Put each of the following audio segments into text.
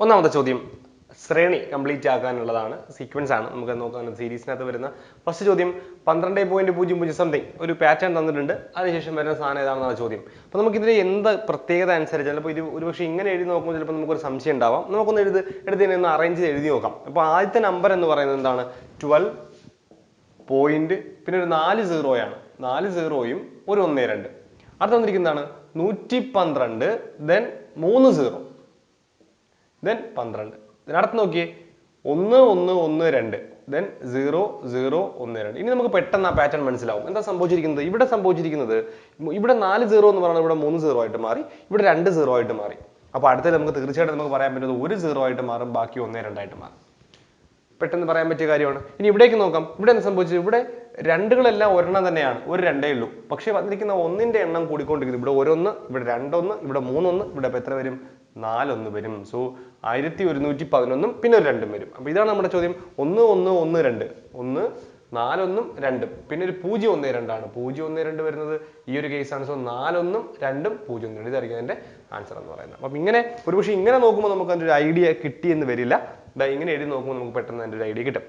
ഒന്നാമത്തെ ചോദ്യം ശ്രേണി കംപ്ലീറ്റ് ആക്കാനുള്ളതാണ് സീക്വൻസ് ആണ്. നമുക്ക് നോക്കാൻ സീരീസിനകത്ത് വരുന്ന ഫസ്റ്റ് ചോദ്യം പന്ത്രണ്ട് പോയിന്റ് പൂജ്യം പൂജ്യം സംതിങ് ഒരു പാറ്റേൺ തന്നിട്ടുണ്ട്. അതിനുശേഷം വരുന്ന സാധനം ഏതാണെന്നാണ് ചോദ്യം. അപ്പോൾ നമുക്കിതിന് എന്ത് പ്രത്യേകത അനുസരിച്ച് ചിലപ്പോൾ ഇത് ഒരുപക്ഷെ ഇങ്ങനെ എഴുതി നോക്കുമ്പോൾ ചിലപ്പോൾ നമുക്കൊരു സംശയം ഉണ്ടാവാം. നമുക്കൊന്ന് എഴുതി എടുത്തതിനെ ഒന്ന് അറേഞ്ച് ചെയ്ത് എഴുതി നോക്കാം. അപ്പോൾ ആദ്യത്തെ നമ്പർ എന്ന് പറയുന്നത് എന്താണ്? ട്വൽവ് പോയിന്റ് പിന്നെ ഒരു നാല് സീറോയാണ് നാല് സീറോയും ഒരു ഒന്നേ രണ്ട്. അടുത്ത വന്നിരിക്കുന്നതാണ് നൂറ്റി പന്ത്രണ്ട് ദെൻ മൂന്ന് സീറോ ദെൻ പന്ത്രണ്ട്. ഇതിനടുത്ത് നോക്കിയേ. ഒന്ന് ഒന്ന് ഒന്ന് രണ്ട്. ദെൻ സീറോ സീറോ ഒന്ന് രണ്ട്. ഇനി നമുക്ക് പെട്ടെന്ന് ആ പാറ്റേൺ മനസ്സിലാവും. എന്താ സംഭവിച്ചിരിക്കുന്നത്? ഇവിടെ സംഭവിച്ചിരിക്കുന്നത് ഇവിടെ നാല് സീറോ എന്ന് പറയുന്നത് ഇവിടെ മൂന്ന് സീറോ ആയിട്ട് മാറി ഇവിടെ രണ്ട് സീറോ ആയിട്ട് മാറി. അപ്പോൾ അടുത്ത നമുക്ക് തീർച്ചയായിട്ടും നമുക്ക് പറയാൻ പറ്റുന്നത് ഒരു സീറോ ആയിട്ട് മാറും ബാക്കി ഒന്നേ രണ്ടായിട്ട് മാറും. പെട്ടെന്ന് പറയാൻ പറ്റിയ കാര്യമാണ്. ഇനി ഇവിടേക്ക് നോക്കാം. ഇവിടെ എന്ത് സംഭവിച്ചു ഇവിടെ രണ്ടുകളെല്ലാം ഒരെണ്ണം തന്നെയാണ്. ഒരു രണ്ടേ ഉള്ളൂ. പക്ഷേ വന്നിരിക്കുന്ന ഒന്നിന്റെ എണ്ണം കൂടിക്കൊണ്ടിരിക്കുന്നു. ഇവിടെ ഓരോന്ന് ഇവിടെ രണ്ടൊന്ന് ഇവിടെ മൂന്നൊന്ന്. ഇവിടെ ഇപ്പോൾ എത്ര വരും? നാലൊന്ന് വരും. സോ ആയിരത്തി ഒരുന്നൂറ്റി പതിനൊന്നും പിന്നെ ഒരു രണ്ടും വരും. അപ്പൊ ഇതാണ് നമ്മുടെ ചോദ്യം. ഒന്ന് ഒന്ന് ഒന്ന് രണ്ട്. ഒന്ന് നാലൊന്നും രണ്ടും. പിന്നെ ഒരു പൂജ്യം ഒന്ന് രണ്ടാണ്. പൂജ്യം ഒന്ന് രണ്ട് വരുന്നത് ഈ ഒരു കേസാണ്. സോ നാലൊന്നും രണ്ടും പൂജ്യം ഒന്ന്. രണ്ട് ഇതായിരിക്കും അതിന്റെ ആൻസർ എന്ന് പറയുന്നത്. അപ്പം ഇങ്ങനെ ഒരുപക്ഷെ ഇങ്ങനെ നോക്കുമ്പോൾ നമുക്ക് അതിന്റെ ഒരു ഐഡിയ കിട്ടി എന്ന് വരില്ല. ഇതാ ഇങ്ങനെ എഴുതി നോക്കുമ്പോൾ നമുക്ക് പെട്ടെന്ന് അതിന്റെ ഒരു ഐഡിയ കിട്ടും.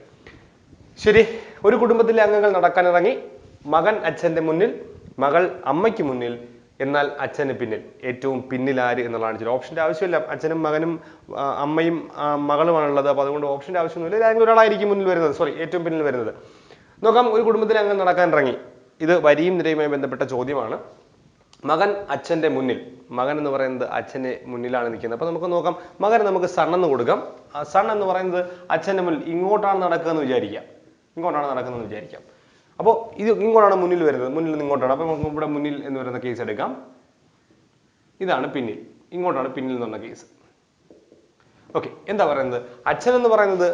ശരി. ഒരു കുടുംബത്തിലെ അംഗങ്ങൾ നടക്കാനിറങ്ങി മകൻ അച്ഛന്റെ മുന്നിൽ മകൾ അമ്മയ്ക്ക് മുന്നിൽ എന്നാൽ അച്ഛന് പിന്നിൽ. ഏറ്റവും പിന്നിൽ ആര് എന്നുള്ളതാണ് ചോദ്യം. ഓപ്ഷന്റെ ആവശ്യമില്ല. അച്ഛനും മകനും അമ്മയും മകളുമാണുള്ളത്. അപ്പോൾ അതുകൊണ്ട് ഓപ്ഷന്റെ ആവശ്യമൊന്നുമില്ല. ഏതെങ്കിലും ഒരാളായിരിക്കും മുന്നിൽ വരുന്നത്. സോറി ഏറ്റവും പിന്നിൽ വരുന്നത്. നോക്കാം ഒരു കുടുംബത്തിൽ അങ്ങ് നടക്കാൻ ഇറങ്ങി. ഇത് വരിയും നിരയുമായി ബന്ധപ്പെട്ട ചോദ്യമാണ്. മകൻ അച്ഛന്റെ മുന്നിൽ. മകൻ എന്ന് പറയുന്നത് അച്ഛന്റെ മുന്നിലാണ് നിൽക്കുന്നത്. അപ്പോൾ നമുക്ക് നോക്കാം. മകൻ നമുക്ക് സൺ എന്ന് കൊടുക്കാം. സൺ എന്ന് പറയുന്നത് അച്ഛന്റെ മുന്നിൽ ഇങ്ങോട്ടാണ് നടക്കുക എന്ന് വിചാരിക്കാം ഇങ്ങോട്ടാണ് നടക്കുന്നത് വിചാരിക്കാം. അപ്പോൾ ഇത് ഇങ്ങോട്ടാണ് മുന്നിൽ വരുന്നത്. മുന്നിൽ നിന്ന് ഇങ്ങോട്ടാണ്. അപ്പോൾ നമുക്ക് ഇവിടെ മുന്നിൽ എന്ന് വരുന്ന കേസ് എടുക്കാം. ഇതാണ് പിന്നിൽ. ഇങ്ങോട്ടാണ് പിന്നിൽ എന്നുള്ള കേസ് ഓക്കെ എന്താ പറയുന്നത്? അച്ഛൻ എന്ന് പറയുന്നത്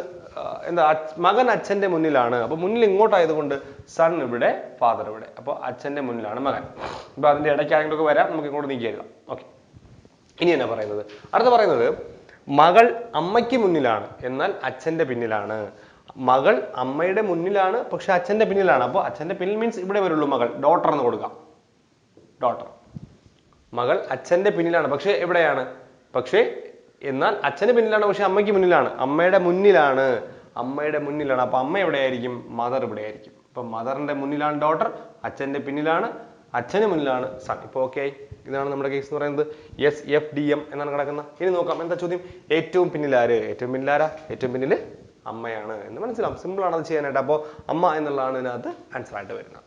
എന്താ മകൻ അച്ഛന്റെ മുന്നിലാണ്. അപ്പോൾ മുന്നിൽ ഇങ്ങോട്ടായതുകൊണ്ട് സൺ ഇവിടെ ഫാദർ ഇവിടെ. അപ്പോൾ അച്ഛന്റെ മുന്നിലാണ് മകൻ. ഇപ്പോൾ അതിന്റെ ഇടയ്ക്ക് ആരെങ്കിലും ഒക്കെ വരാം. നമുക്ക് ഇങ്ങോട്ട് നീക്കി എഴുതാം. ഓക്കെ ഇനി എന്നാ പറയുന്നത്? അടുത്ത പറയുന്നത് മകൾ അമ്മയ്ക്ക് മുന്നിലാണ്. എന്നാൽ അച്ഛന്റെ പിന്നിലാണ്. മകൾ അമ്മയുടെ മുന്നിലാണ് പക്ഷെ അച്ഛന്റെ പിന്നിലാണ്. അപ്പോൾ അച്ഛന്റെ പിന്നിൽ മീൻസ് ഇവിടെ വരുള്ളൂ മകൾ. ഡോട്ടർ എന്ന് കൊടുക്കാം. ഡോട്ടർ മകൾ അച്ഛന്റെ പിന്നിലാണ് പക്ഷെ എവിടെയാണ്? പക്ഷേ എന്നാൽ അച്ഛന് പിന്നിലാണ് പക്ഷെ അമ്മയ്ക്ക് മുന്നിലാണ്. അമ്മയുടെ മുന്നിലാണ്. അമ്മയുടെ മുന്നിലാണ്. അപ്പോൾ അമ്മ എവിടെയായിരിക്കും? മദർ ഇവിടെ ആയിരിക്കും. അപ്പൊ മദറിന്റെ മുന്നിലാണ് ഡോട്ടർ അച്ഛന്റെ പിന്നിലാണ് അച്ഛന് മുന്നിലാണ് സൺ ഇപ്പൊ ഓക്കെ ഇതാണ് നമ്മുടെ കേസ് എന്ന് പറയുന്നത്. എസ് എഫ് ഡി എം എന്നാണ് കിടക്കുന്നത്. ഇനി നോക്കാം. എന്താ ചോദ്യം? ഏറ്റവും പിന്നിലാര് ഏറ്റവും പിന്നിലാരാ ഏറ്റവും പിന്നിൽ അമ്മയാണ് എന്ന് മനസ്സിലാവും. സിമ്പിൾ ആണ് അത് ചെയ്യാനായിട്ട്. അപ്പോൾ അമ്മ എന്നുള്ളതാണ് ഇതിനകത്ത് ആൻസർ ആയിട്ട് വരുന്നത്.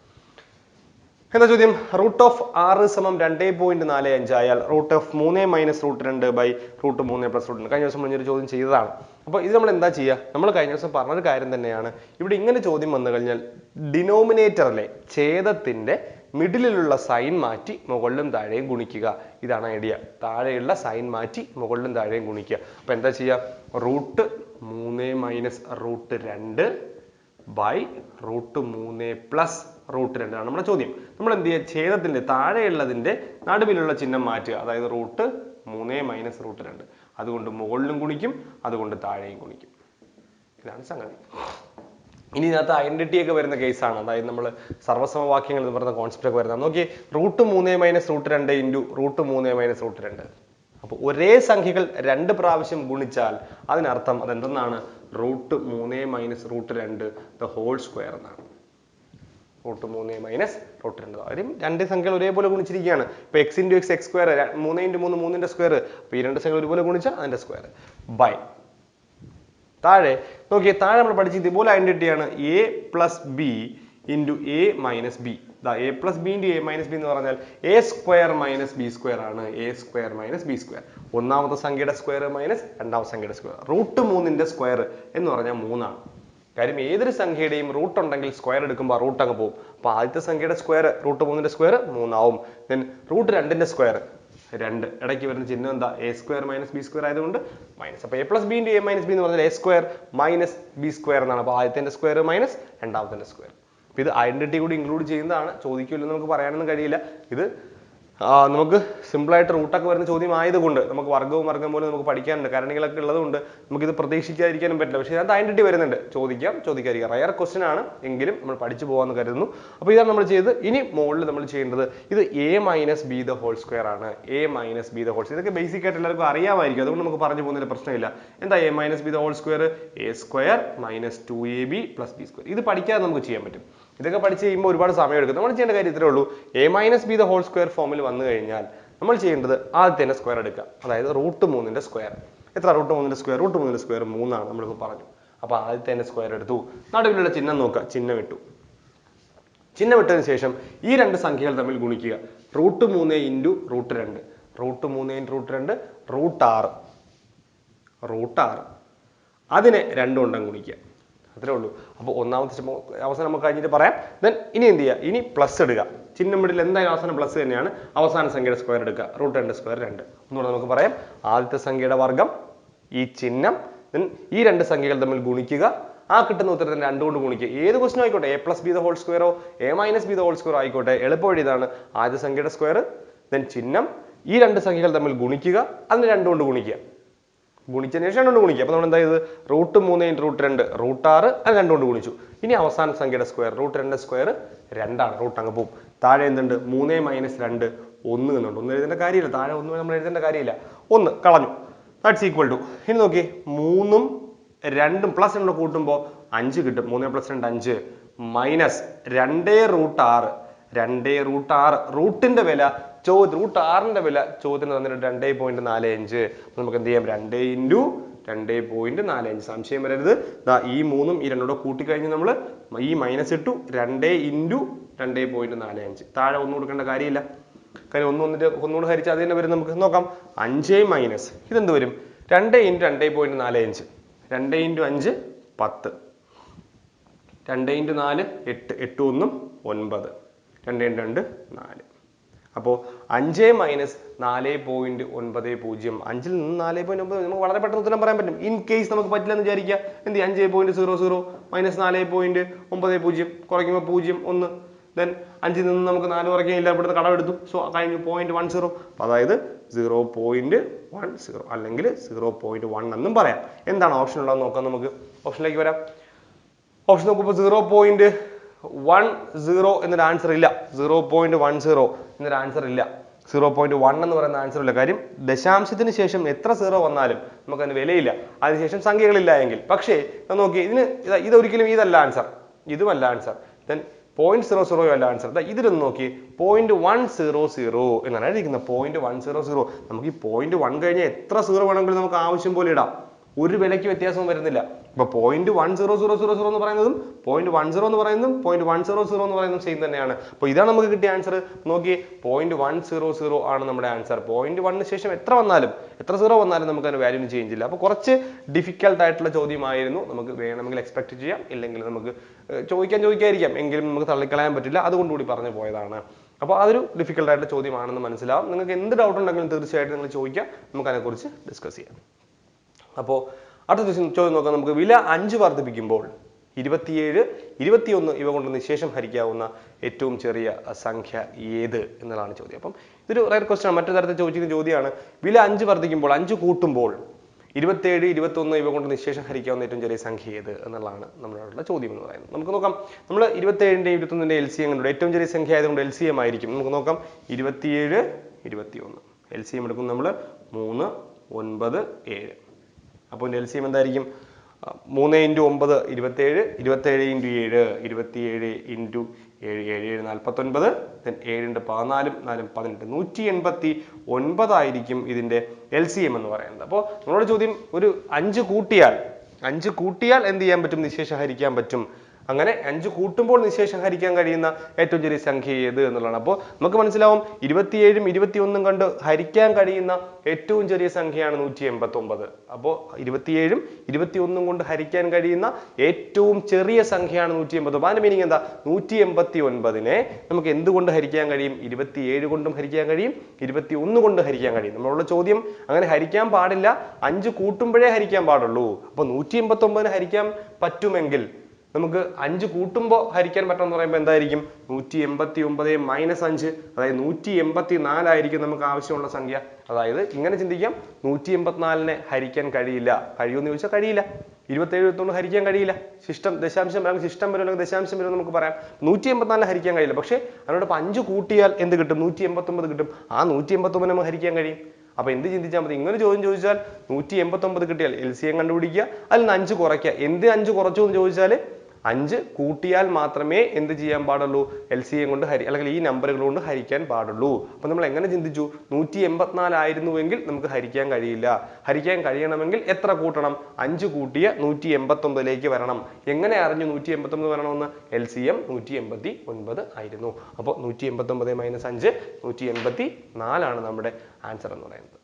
എന്താ ചോദ്യം? റൂട്ട് ഓഫ് ആറ് സമം രണ്ടേ പോയിന്റ് നാല് അഞ്ച് ആയാൽ റൂട്ട് ഓഫ് മൂന്ന് മൈനസ് റൂട്ട് രണ്ട് ബൈ റൂട്ട് മൂന്ന് പ്ലസ് റൂട്ട് കഴിഞ്ഞ ദിവസം നമ്മളൊരു ചോദ്യം ചെയ്തതാണ്. അപ്പോൾ ഇത് നമ്മൾ എന്താ ചെയ്യുക? നമ്മൾ കഴിഞ്ഞ ദിവസം പറഞ്ഞൊരു കാര്യം തന്നെയാണ്. ഇവിടെ ഇങ്ങനെ ചോദ്യം വന്നു കഴിഞ്ഞാൽ ഡിനോമിനേറ്ററിലെ ഛേദത്തിന്റെ മിഡിലുള്ള സൈൻ മാറ്റി മുകളിലും താഴെയും ഗുണിക്കുക. ഇതാണ് ഐഡിയ താഴെയുള്ള സൈൻ മാറ്റി മുകളിലും താഴെയും ഗുണിക്കുക. അപ്പോൾ എന്താ ചെയ്യുക? റൂട്ട് മൂന്ന് മൈനസ് റൂട്ട് രണ്ട് ബൈ റൂട്ട് മൂന്ന് പ്ലസ് റൂട്ട് രണ്ടാണ് നമ്മുടെ ചോദ്യം. നമ്മൾ എന്ത് ചെയ്യുക ഛേദത്തിന്റെ താഴെയുള്ളതിന്റെ നടുവിലുള്ള ചിഹ്നം മാറ്റുക. അതായത് റൂട്ട് മൂന്ന് മൈനസ് റൂട്ട് രണ്ട്. അതുകൊണ്ട് മുകളിലും ഗുണിക്കും അതുകൊണ്ട് താഴെയും ഗുണിക്കും. ഇതാണ് സംഗതി. ഇനി ഇതിനകത്ത് ഐഡന്റിറ്റി ഒക്കെ വരുന്ന കേസാണ് അതായത് നമ്മൾ സർവസമവാക്യങ്ങൾ എന്ന് പറയുന്ന കോൺസെപ്റ്റ് ഒക്കെ വരുന്നത്. നോക്കി റൂട്ട് മൂന്ന് മൈനസ് റൂട്ട് രണ്ട് ഇന്റു റൂട്ട് മൂന്ന് മൈനസ് റൂട്ട് രണ്ട്. അപ്പോൾ ഒരേ സംഖ്യകൾ രണ്ട് പ്രാവശ്യം ഗുണിച്ചാൽ അതിനർത്ഥം അതെന്തെന്നാണ്? റൂട്ട് മൂന്ന് മൈനസ് റൂട്ട് രണ്ട് ദ ഹോൾ സ്ക്വയർ എന്നാണ്. റൂട്ട് മൂന്ന് മൈനസ് റൂട്ട് രണ്ട്. കാര്യം രണ്ട് സംഖ്യകൾ ഒരേപോലെ ഗുണിച്ചിരിക്കുകയാണ്. ഇപ്പോൾ x into x x square മൂന്ന് ഇന്റു മൂന്ന് മൂന്നിന്റെ സ്ക്വയർ അപ്പോൾ ഈ രണ്ട് സംഖ്യകൾ ഒരുപോലെ ഗുണിച്ചാൽ അതിന്റെ സ്ക്വയർ ബൈ താഴെ നോക്കിയേ താഴെ നമ്മൾ പഠിച്ചത് ഇതുപോലെ ഐഡന്റിറ്റിയാണ് A plus B into A minus B A plus B into A minus B എന്ന് പറഞ്ഞാൽ A square minus B square ആണ്. A square minus B square ഒന്നാമത്തെ സംഖ്യയുടെ സ്ക്വയർ മൈനസ് രണ്ടാമത്തെ സംഖ്യയുടെ സ്ക്വയർ റൂട്ട് മൂന്നിന്റെ സ്ക്വയർ എന്ന് പറഞ്ഞാൽ മൂന്നാണ്. കാര്യം ഏതൊരു സംഖ്യയുടെയും റൂട്ട് ഉണ്ടെങ്കിൽ സ്ക്വയർ എടുക്കുമ്പോൾ റൂട്ട് അങ്ങ് പോകും. അപ്പോൾ ആദ്യത്തെ സംഖ്യയുടെ സ്ക്വയർ റൂട്ട് മൂന്നിന്റെ സ്ക്വയർ മൂന്നാവും. ദെൻ റൂട്ട് രണ്ടിന്റെ സ്ക്വയർ രണ്ട്. ഇടയ്ക്ക് വരുന്ന ചിഹ്നം എന്താ? A square minus B square ആയതുകൊണ്ട് മൈനസ് അപ്പോൾ A plus B into A minus B എന്ന് പറഞ്ഞാൽ A square minus B square എന്നാണ്. അപ്പോൾ ആദ്യത്തിന്റെ സ്ക്വയർ മൈനസ് രണ്ടാമത്തെ സ്ക്വയർ അപ്പൊ ഇത് ഐഡന്റിറ്റി കൂടി ഇൻക്ലൂഡ് ചെയ്യുന്നതാണ്. ചോദിക്കില്ലെന്ന് നമുക്ക് പറയാനൊന്നും കഴിയില്ല. ഇത് നമുക്ക് സിമ്പിളായിട്ട് റൂട്ടൊക്കെ വരുന്ന ചോദ്യം ആയതുകൊണ്ട് നമുക്ക് വർഗവും വർഗം പോലും നമുക്ക് പഠിക്കാനുണ്ട്. കാരണങ്ങളൊക്കെ ഉള്ളതുകൊണ്ട് നമുക്കിത് പ്രതീക്ഷിക്കാതിരിക്കാനും പറ്റില്ല. പക്ഷേ ഇതിനകത്ത് ഐഡന്റിറ്റി വരുന്നുണ്ട്. ചോദിക്കാം ചോദിക്കാതിരിക്കാം. റയർ ക്വസ്റ്റൻ ആണ് എങ്കിലും നമ്മൾ പഠിച്ചു പോകാമെന്ന് കരുതുന്നു. അപ്പോൾ ഇതാണ് നമ്മൾ ചെയ്തത്. ഇനി മുകളിൽ നമ്മൾ ചെയ്യേണ്ടത് ഇത് A minus B the whole square ആണ്. A minus B the whole ഇതൊക്കെ ബേസിക് ആയിട്ട് എല്ലാവർക്കും അറിയാമായിരിക്കും. അതുകൊണ്ട് നമുക്ക് പറഞ്ഞു പോകുന്നതിൽ പ്രശ്നമില്ല. എന്താ A minus B the whole square A square minus two A B plus B square ഇത് പഠിക്കാതെ നമുക്ക് ചെയ്യാൻ പറ്റും. ഇതൊക്കെ പഠിച്ച് കഴിയുമ്പോൾ ഒരുപാട് സമയം എടുക്കും. നമ്മൾ ചെയ്യേണ്ട കാര്യം ഇത്രേ ഉള്ളൂ. A minus B the whole square ഫോമിൽ വന്നു കഴിഞ്ഞാൽ നമ്മൾ ചെയ്യേണ്ടത് ആദ്യത്തെ സ്ക്വയർ എടുക്കുക. അതായത് റൂട്ട് മൂന്നിന്റെ സ്ക്വയർ എത്ര റൂട്ട് മൂന്നിന്റെ സ്ക്വയർ റൂട്ട് മൂന്നിന്റെ സ്ക്വയർ മൂന്നാണ് നമ്മളിപ്പോൾ പറഞ്ഞു. അപ്പോൾ ആദ്യത്തെ സ്ക്വയർ എടുത്തു. നടുവിലുള്ള ചിഹ്നം നോക്കുക. ചിഹ്നം ഇട്ടു. ചിഹ്നം ഇട്ടതിന് ശേഷം ഈ രണ്ട് സംഖ്യകൾ തമ്മിൽ ഗുണിക്കുക. റൂട്ട് മൂന്ന് ഇന്റു റൂട്ട് രണ്ട്. റൂട്ട് മൂന്ന് ഇന്റു റൂട്ട് രണ്ട് റൂട്ട് ആറ്. റൂട്ട് ആറ്. അതിനെ രണ്ടും കൊണ്ടും ഗുണിക്കുക. അത്രേ ഉള്ളൂ. അപ്പോൾ ഒന്നാമത്തെ അവസാനം നമുക്ക് കഴിഞ്ഞിട്ട് പറയാം. ദെൻ ഇനി എന്ത് ചെയ്യുക ഇനി പ്ലസ് ഇടുക. ചിഹ്നം ഇടിൽ എന്തായാലും അവസാനം പ്ലസ് തന്നെയാണ്. അവസാന സംഖ്യയുടെ സ്ക്വയർ എടുക്കുക. റൂട്ട് രണ്ട് സ്ക്വയർ രണ്ട്. ഒന്നുകൂടെ നമുക്ക് പറയാം. ആദ്യത്തെ സംഖ്യയുടെ വർഗം ഈ ചിഹ്നം then ഈ രണ്ട് സംഖ്യകൾ തമ്മിൽ ഗുണിക്കുക. ആ കിട്ടുന്ന ഉത്തരത്തിന് രണ്ടുകൊണ്ട് ഗുണിക്കുക. ഏത് ക്വസ്റ്റൻ ആയിക്കോട്ടെ. A plus B the whole സ്ക്വയറോ A minus B the whole square ആയിക്കോട്ടെ. എളുപ്പവഴി ഇതാണ്. ആദ്യ സംഖ്യയുടെ സ്ക്വയർ ദെൻ ചിഹ്നം. ഈ രണ്ട് സംഖ്യകൾ തമ്മിൽ ഗുണിക്കുക. അതിന് രണ്ടുകൊണ്ട് ഗുണിക്കുക. ഗുണിച്ചതിന് ശേഷം രണ്ടുകൊണ്ട് ഗുണിക്കുക അപ്പോൾ നമ്മൾ എന്താ ചെയ്തത്? റൂട്ട് മൂന്ന് ഇന്റു റൂട്ട് രണ്ട്. റൂട്ട് ആറ് അത് രണ്ടുകൊണ്ട് ഗുണിച്ചു. ഇനി അവസാന സംഖ്യയുടെ സ്ക്വയർ. റൂട്ട് രണ്ട് സ്ക്വയർ രണ്ടാണ്. റൂട്ട് അങ്ങ് പോവും. താഴെ എന്തുണ്ട്? മൂന്ന് മൈനസ് രണ്ട് ഒന്ന് എന്നുണ്ട്. ഒന്ന് എഴുതേണ്ട കാര്യമില്ല. താഴെ ഒന്ന് നമ്മൾ എഴുതേണ്ട കാര്യമില്ല. ഒന്ന് കളഞ്ഞു. ദാറ്റ്സ് ഈക്വൽ ടു ഇനി നോക്കി മൂന്നും രണ്ടും പ്ലസ് രണ്ടും കൂട്ടുമ്പോൾ അഞ്ച് കിട്ടും. മൂന്ന് പ്ലസ് രണ്ട് അഞ്ച്. മൈനസ് രണ്ടേ റൂട്ട് ആറ്. രണ്ടേ റൂട്ട് ആറ്. റൂട്ടിന്റെ വില ചോദ്യം റൂട്ട് ആറിന്റെ വില ചോദ്യത്തിന് തന്നിട്ട് രണ്ടേ പോയിന്റ് നാല് അഞ്ച്. നമുക്ക് എന്ത് ചെയ്യാം? രണ്ടേ ഇന്റു രണ്ടേ പോയിന്റ് നാല് അഞ്ച്. സംശയം വരരുത്. ദാ ഈ മൂന്നും ഈ കൂട്ടി കൂട്ടിക്കഴിഞ്ഞ് നമ്മൾ ഈ മൈനസ് ഇട്ടു രണ്ടേ ഇന്റു രണ്ടേ പോയിന്റ് നാല് അഞ്ച്. താഴെ ഒന്നും കൊടുക്കേണ്ട കാര്യമില്ല. കാര്യം ഒന്ന് വന്നിട്ട് ഒന്നുകൂടെ ഹരിച്ചാൽ അത് തന്നെ വരും നമുക്ക്. നോക്കാം. അഞ്ചേ മൈനസ് ഇതെന്ത് വരും? രണ്ടേ ഇന്റു രണ്ടേ പോയിന്റ് നാല് അഞ്ച്. രണ്ടേ ഇന്റു അഞ്ച് പത്ത്. രണ്ട് ഇന്റു നാല് എട്ട്. എട്ട് ഒന്നും ഒൻപത്. രണ്ട് ഇന്റു രണ്ട് നാല്. അപ്പോൾ അഞ്ച് മൈനസ് നാല് പോയിന്റ് ഒൻപത് പൂജ്യം. അഞ്ചിൽ നിന്ന് നാല് പോയിന്റ് ഒമ്പത് നമുക്ക് വളരെ പെട്ടെന്ന് ഉത്തരം പറയാൻ പറ്റും. ഇൻ കേസ് നമുക്ക് പറ്റില്ല എന്ന് വിചാരിക്കുക. എന്ത് അഞ്ച് പോയിന്റ് സീറോ സീറോ മൈനസ് നാല് പോയിന്റ് ഒമ്പത് പൂജ്യം. കുറയ്ക്കുമ്പോൾ പൂജ്യം ഒന്ന്. ദെൻ അഞ്ചിൽ നിന്ന് നമുക്ക് നാല് കുറയ്ക്കാനില്ല. ഇവിടുന്ന് കടമെടുത്തു സോ കഴിഞ്ഞു. പോയിന്റ് വൺ സീറോ അതായത് സീറോ പോയിന്റ് വൺ സീറോ അല്ലെങ്കിൽ സീറോ പോയിന്റ് വൺ എന്നും പറയാം. എന്താണ് ഓപ്ഷൻ ഉള്ളതെന്ന് നോക്കാം നമുക്ക്. ഓപ്ഷനിലേക്ക് വരാം. ഓപ്ഷൻ നോക്കുമ്പോൾ സീറോ പോയിന്റ് വൺ സീറോ എന്നൊരു ആൻസർ ഇല്ല. സീറോ പോയിന്റ് വൺ സീറോ എന്നൊരു ആൻസർ ഇല്ല. സീറോ പോയിന്റ് വൺ എന്ന് പറയുന്ന ആൻസർ ഇല്ല. കാര്യം ദശാംശത്തിന് ശേഷം എത്ര സീറോ വന്നാലും നമുക്ക് അതിന് വിലയില്ല. അതിനുശേഷം സംഖ്യകളില്ല എങ്കിൽ. പക്ഷേ നോക്കി ഇതിന് ഇതാ ഇതൊരിക്കലും ഇതല്ല answer ഇതുമല്ല answer then point zero zero അല്ല ആൻസർ ഇതിലൊന്ന് നോക്കി. പോയിന്റ് വൺ സീറോ സീറോ എന്നാണ് എഴുതിയിരിക്കുന്നത്. പോയിന്റ് വൺ സീറോ സീറോ നമുക്ക് ഈ പോയിന്റ് വൺ കഴിഞ്ഞാൽ എത്ര സീറോ വേണമെങ്കിലും നമുക്ക് ആവശ്യം പോലെ ഇടാം. ഒരു വിലയ്ക്ക് വ്യത്യാസവും വരുന്നില്ല. ഇപ്പൊ point one zero zero zero zero എന്ന് പറയുന്നതും പോയിന്റ് വൺ സീറോ എന്ന് പറയുന്നതും പോയിന്റ് വൺ സീറോ സീറോ എന്ന് പറയുന്നതും സെയിം തന്നെയാണ്. അപ്പോൾ ഇതാണ് നമുക്ക് കിട്ടിയ ആൻസർ നോക്കി പോയിന്റ് വൺ സീറോ സീറോ ആണ് നമ്മുടെ ആൻസർ പോയിന്റ് വണ്ണിന് ശേഷം എത്ര വന്നാലും എത്ര സീറോ വന്നാലും നമുക്ക് അതിന് വാല്യൂന് ചേഞ്ച് ഇല്ല. അപ്പോൾ കുറച്ച് ഡിഫിക്കൽട്ട് ആയിട്ടുള്ള ചോദ്യമായിരുന്നു. നമുക്ക് വേണമെങ്കിൽ എക്സ്പെക്ട് ചെയ്യാം. ഇല്ലെങ്കിൽ നമുക്ക് ചോദിക്കാൻ ചോദിക്കാതിരിക്കാം. എങ്കിലും നമുക്ക് തള്ളിക്കളയാൻ പറ്റില്ല. അതുകൊണ്ട് കൂടി പറഞ്ഞു പോയതാണ്. അപ്പോൾ അതൊരു ഡിഫിക്കൽട്ട് ആയിട്ടുള്ള ചോദ്യമാണെന്ന് മനസ്സിലാവും. നിങ്ങൾക്ക് എന്ത് ഡൗട്ട് ഉണ്ടെങ്കിലും തീർച്ചയായിട്ടും നിങ്ങൾ ചോദിക്കാം. നമുക്ക് അതിനെക്കുറിച്ച് ഡിസ്കസ് ചെയ്യാം. അപ്പോൾ അടുത്ത ചോദ്യം നോക്കാം. നമുക്ക് വില അഞ്ച് വർദ്ധിപ്പിക്കുമ്പോൾ ഇരുപത്തിയേഴ് ഇരുപത്തിയൊന്ന് ഇവ കൊണ്ട് നിശേഷം ഹരിക്കാവുന്ന ഏറ്റവും ചെറിയ സംഖ്യ ഏത് എന്നുള്ളതാണ് ചോദ്യം. അപ്പം ഇതൊരു റയർ ക്വസ്റ്റാണ് മറ്റു തരത്തിൽ ചോദിച്ചിരിക്കുന്ന ചോദ്യമാണ്. വില അഞ്ച് വർദ്ധിക്കുമ്പോൾ അഞ്ച് കൂട്ടുമ്പോൾ ഇരുപത്തേഴ് ഇരുപത്തൊന്ന് ഇവ കൊണ്ട് നിശേഷം ഹരിക്കാവുന്ന ഏറ്റവും ചെറിയ സംഖ്യ ഏത് എന്നുള്ളതാണ് നമ്മളോടുള്ള ചോദ്യം എന്ന് പറയുന്നത്. നമുക്ക് നോക്കാം. നമ്മൾ ഇരുപത്തേഴിന്റെയും ഇരുപത്തൊന്നിന്റെ എൽ സി എം ഏറ്റവും ചെറിയ സംഖ്യ ആയതുകൊണ്ട് എൽ സി എം ആയിരിക്കും. നമുക്ക് നോക്കാം. ഇരുപത്തിയേഴ് ഇരുപത്തിയൊന്ന്. എൽ സി എം എടുക്കും നമ്മൾ മൂന്ന് ഒൻപത് ഏഴ്. അപ്പോൾ എൽ എന്തായിരിക്കും? മൂന്ന് ഇന്റു ഒമ്പത് ഇരുപത്തേഴ് ഇരുപത്തേഴ് ഇന്റു ഏഴ് ഇരുപത്തിയേഴ് ഇന്റു ഏഴ് ഏഴ് ഏഴ് നാൽപ്പത്തൊൻപത് ദെൻ ഏഴുണ്ട് പതിനാലും നാലും പതിനെട്ട്. നൂറ്റി എൺപത്തി ഒൻപതായിരിക്കും ഇതിന്റെ എൽ സി എം എന്ന് പറയുന്നത്. അപ്പോൾ നമ്മളോട് ചോദ്യം ഒരു അഞ്ച് കൂട്ടിയാൽ അഞ്ച് കൂട്ടിയാൽ എന്ത് ചെയ്യാൻ പറ്റും? നിശേഷം ഹരിക്കാൻ പറ്റും? അങ്ങനെ അഞ്ച് കൂട്ടുമ്പോൾ നിശേഷം ഹരിക്കാൻ കഴിയുന്ന ഏറ്റവും ചെറിയ സംഖ്യ ഏത് എന്നുള്ളതാണ്. അപ്പോൾ നമുക്ക് മനസ്സിലാവും ഇരുപത്തിയേഴും ഇരുപത്തിയൊന്നും കണ്ട് ഹരിക്കാൻ കഴിയുന്ന ഏറ്റവും ചെറിയ സംഖ്യയാണ് നൂറ്റി എൺപത്തി ഒമ്പത് അപ്പോൾ ഇരുപത്തിയേഴും ഇരുപത്തിയൊന്നും കൊണ്ട് ഹരിക്കാൻ കഴിയുന്ന ഏറ്റവും ചെറിയ സംഖ്യയാണ് നൂറ്റി എൺപത്തി ഒമ്പത് അതിന്റെ മീനിങ് എന്താ? നൂറ്റി എൺപത്തി ഒൻപതിനെ നമുക്ക് എന്തുകൊണ്ട് ഹരിക്കാൻ കഴിയും? ഇരുപത്തിയേഴ് കൊണ്ടും ഹരിക്കാൻ കഴിയും ഇരുപത്തി ഒന്ന് കൊണ്ട് ഹരിക്കാൻ കഴിയും. നമ്മളുള്ള ചോദ്യം അങ്ങനെ ഹരിക്കാൻ പാടില്ല അഞ്ച് കൂട്ടുമ്പോഴേ ഹരിക്കാൻ പാടുള്ളൂ. അപ്പോൾ നൂറ്റി എൺപത്തി ഒമ്പതിന് ഹരിക്കാൻ പറ്റുമെങ്കിൽ നമുക്ക് അഞ്ച് കൂട്ടുമ്പോൾ ഹരിക്കാൻ പറ്റണം എന്ന് പറയുമ്പോൾ എന്തായിരിക്കും? നൂറ്റി എൺപത്തി ഒമ്പത് മൈനസ് അഞ്ച് അതായത് നൂറ്റി എൺപത്തി നാലായിരിക്കും നമുക്ക് ആവശ്യമുള്ള സംഖ്യ. അതായത് ഇങ്ങനെ ചിന്തിക്കാം നൂറ്റി എൺപത്തിനാലിനെ ഹരിക്കാൻ കഴിയില്ല. കഴിയുമെന്ന് ചോദിച്ചാൽ കഴിയില്ല. ഇരുപത്തേഴ് ഇരുപത്തൊന്ന് ഹരിക്കാൻ കഴിയില്ല. ശിഷ്ടം ദശാംശം അല്ലെങ്കിൽ ശിഷ്ടം വരും അല്ലെങ്കിൽ ദശാംശം വരും നമുക്ക് പറയാം. നൂറ്റി എൺപത്തിനാലിനെ ഹരിക്കാൻ കഴിയില്ല. പക്ഷേ അതിനോട് അഞ്ച് കൂട്ടിയാൽ എന്ത് കിട്ടും? നൂറ്റി എൺപത്തൊമ്പത് കിട്ടും. ആ നൂറ്റി എൺപത്തൊമ്പത് നമുക്ക് ഹരിക്കാൻ കഴിയും. അപ്പൊ എന്ത് ചിന്തിച്ചാൽ മതി? ഇങ്ങനെ ചോദ്യം ചോദിച്ചാൽ നൂറ്റി എൺപത്തൊമ്പത് കിട്ടിയാൽ എൽ സി എം കണ്ടുപിടിക്കുക. അതിൽ നിന്ന് അഞ്ച് കുറയ്ക്കുക. എന്ത് അഞ്ച് കുറച്ചു എന്ന് ചോദിച്ചാൽ അഞ്ച് കൂട്ടിയാൽ മാത്രമേ എന്ത് ചെയ്യാൻ പാടുള്ളൂ? എൽ സി എം കൊണ്ട് ഹരി അല്ലെങ്കിൽ ഈ നമ്പറുകൾ കൊണ്ട് ഹരിക്കാൻ പാടുള്ളൂ. അപ്പൊ നമ്മൾ എങ്ങനെ ചിന്തിച്ചു? നൂറ്റി എൺപത്തിനാലായിരുന്നുവെങ്കിൽ നമുക്ക് ഹരിക്കാൻ കഴിയില്ല. ഹരിക്കാൻ കഴിയണമെങ്കിൽ എത്ര കൂട്ടണം? അഞ്ച് കൂട്ടിയ നൂറ്റി എൺപത്തൊമ്പതിലേക്ക് വരണം. എങ്ങനെ അറിഞ്ഞു നൂറ്റി എൺപത്തൊമ്പത് വരണമെന്ന്? എൽ സി എം നൂറ്റി എൺപത്തി ഒൻപത് ആയിരുന്നു. അപ്പോൾ നൂറ്റി എൺപത്തൊമ്പത് മൈനസ് അഞ്ച് നൂറ്റി എൺപത്തി നാലാണ് നമ്മുടെ ആൻസർ എന്ന് പറയുന്നത്.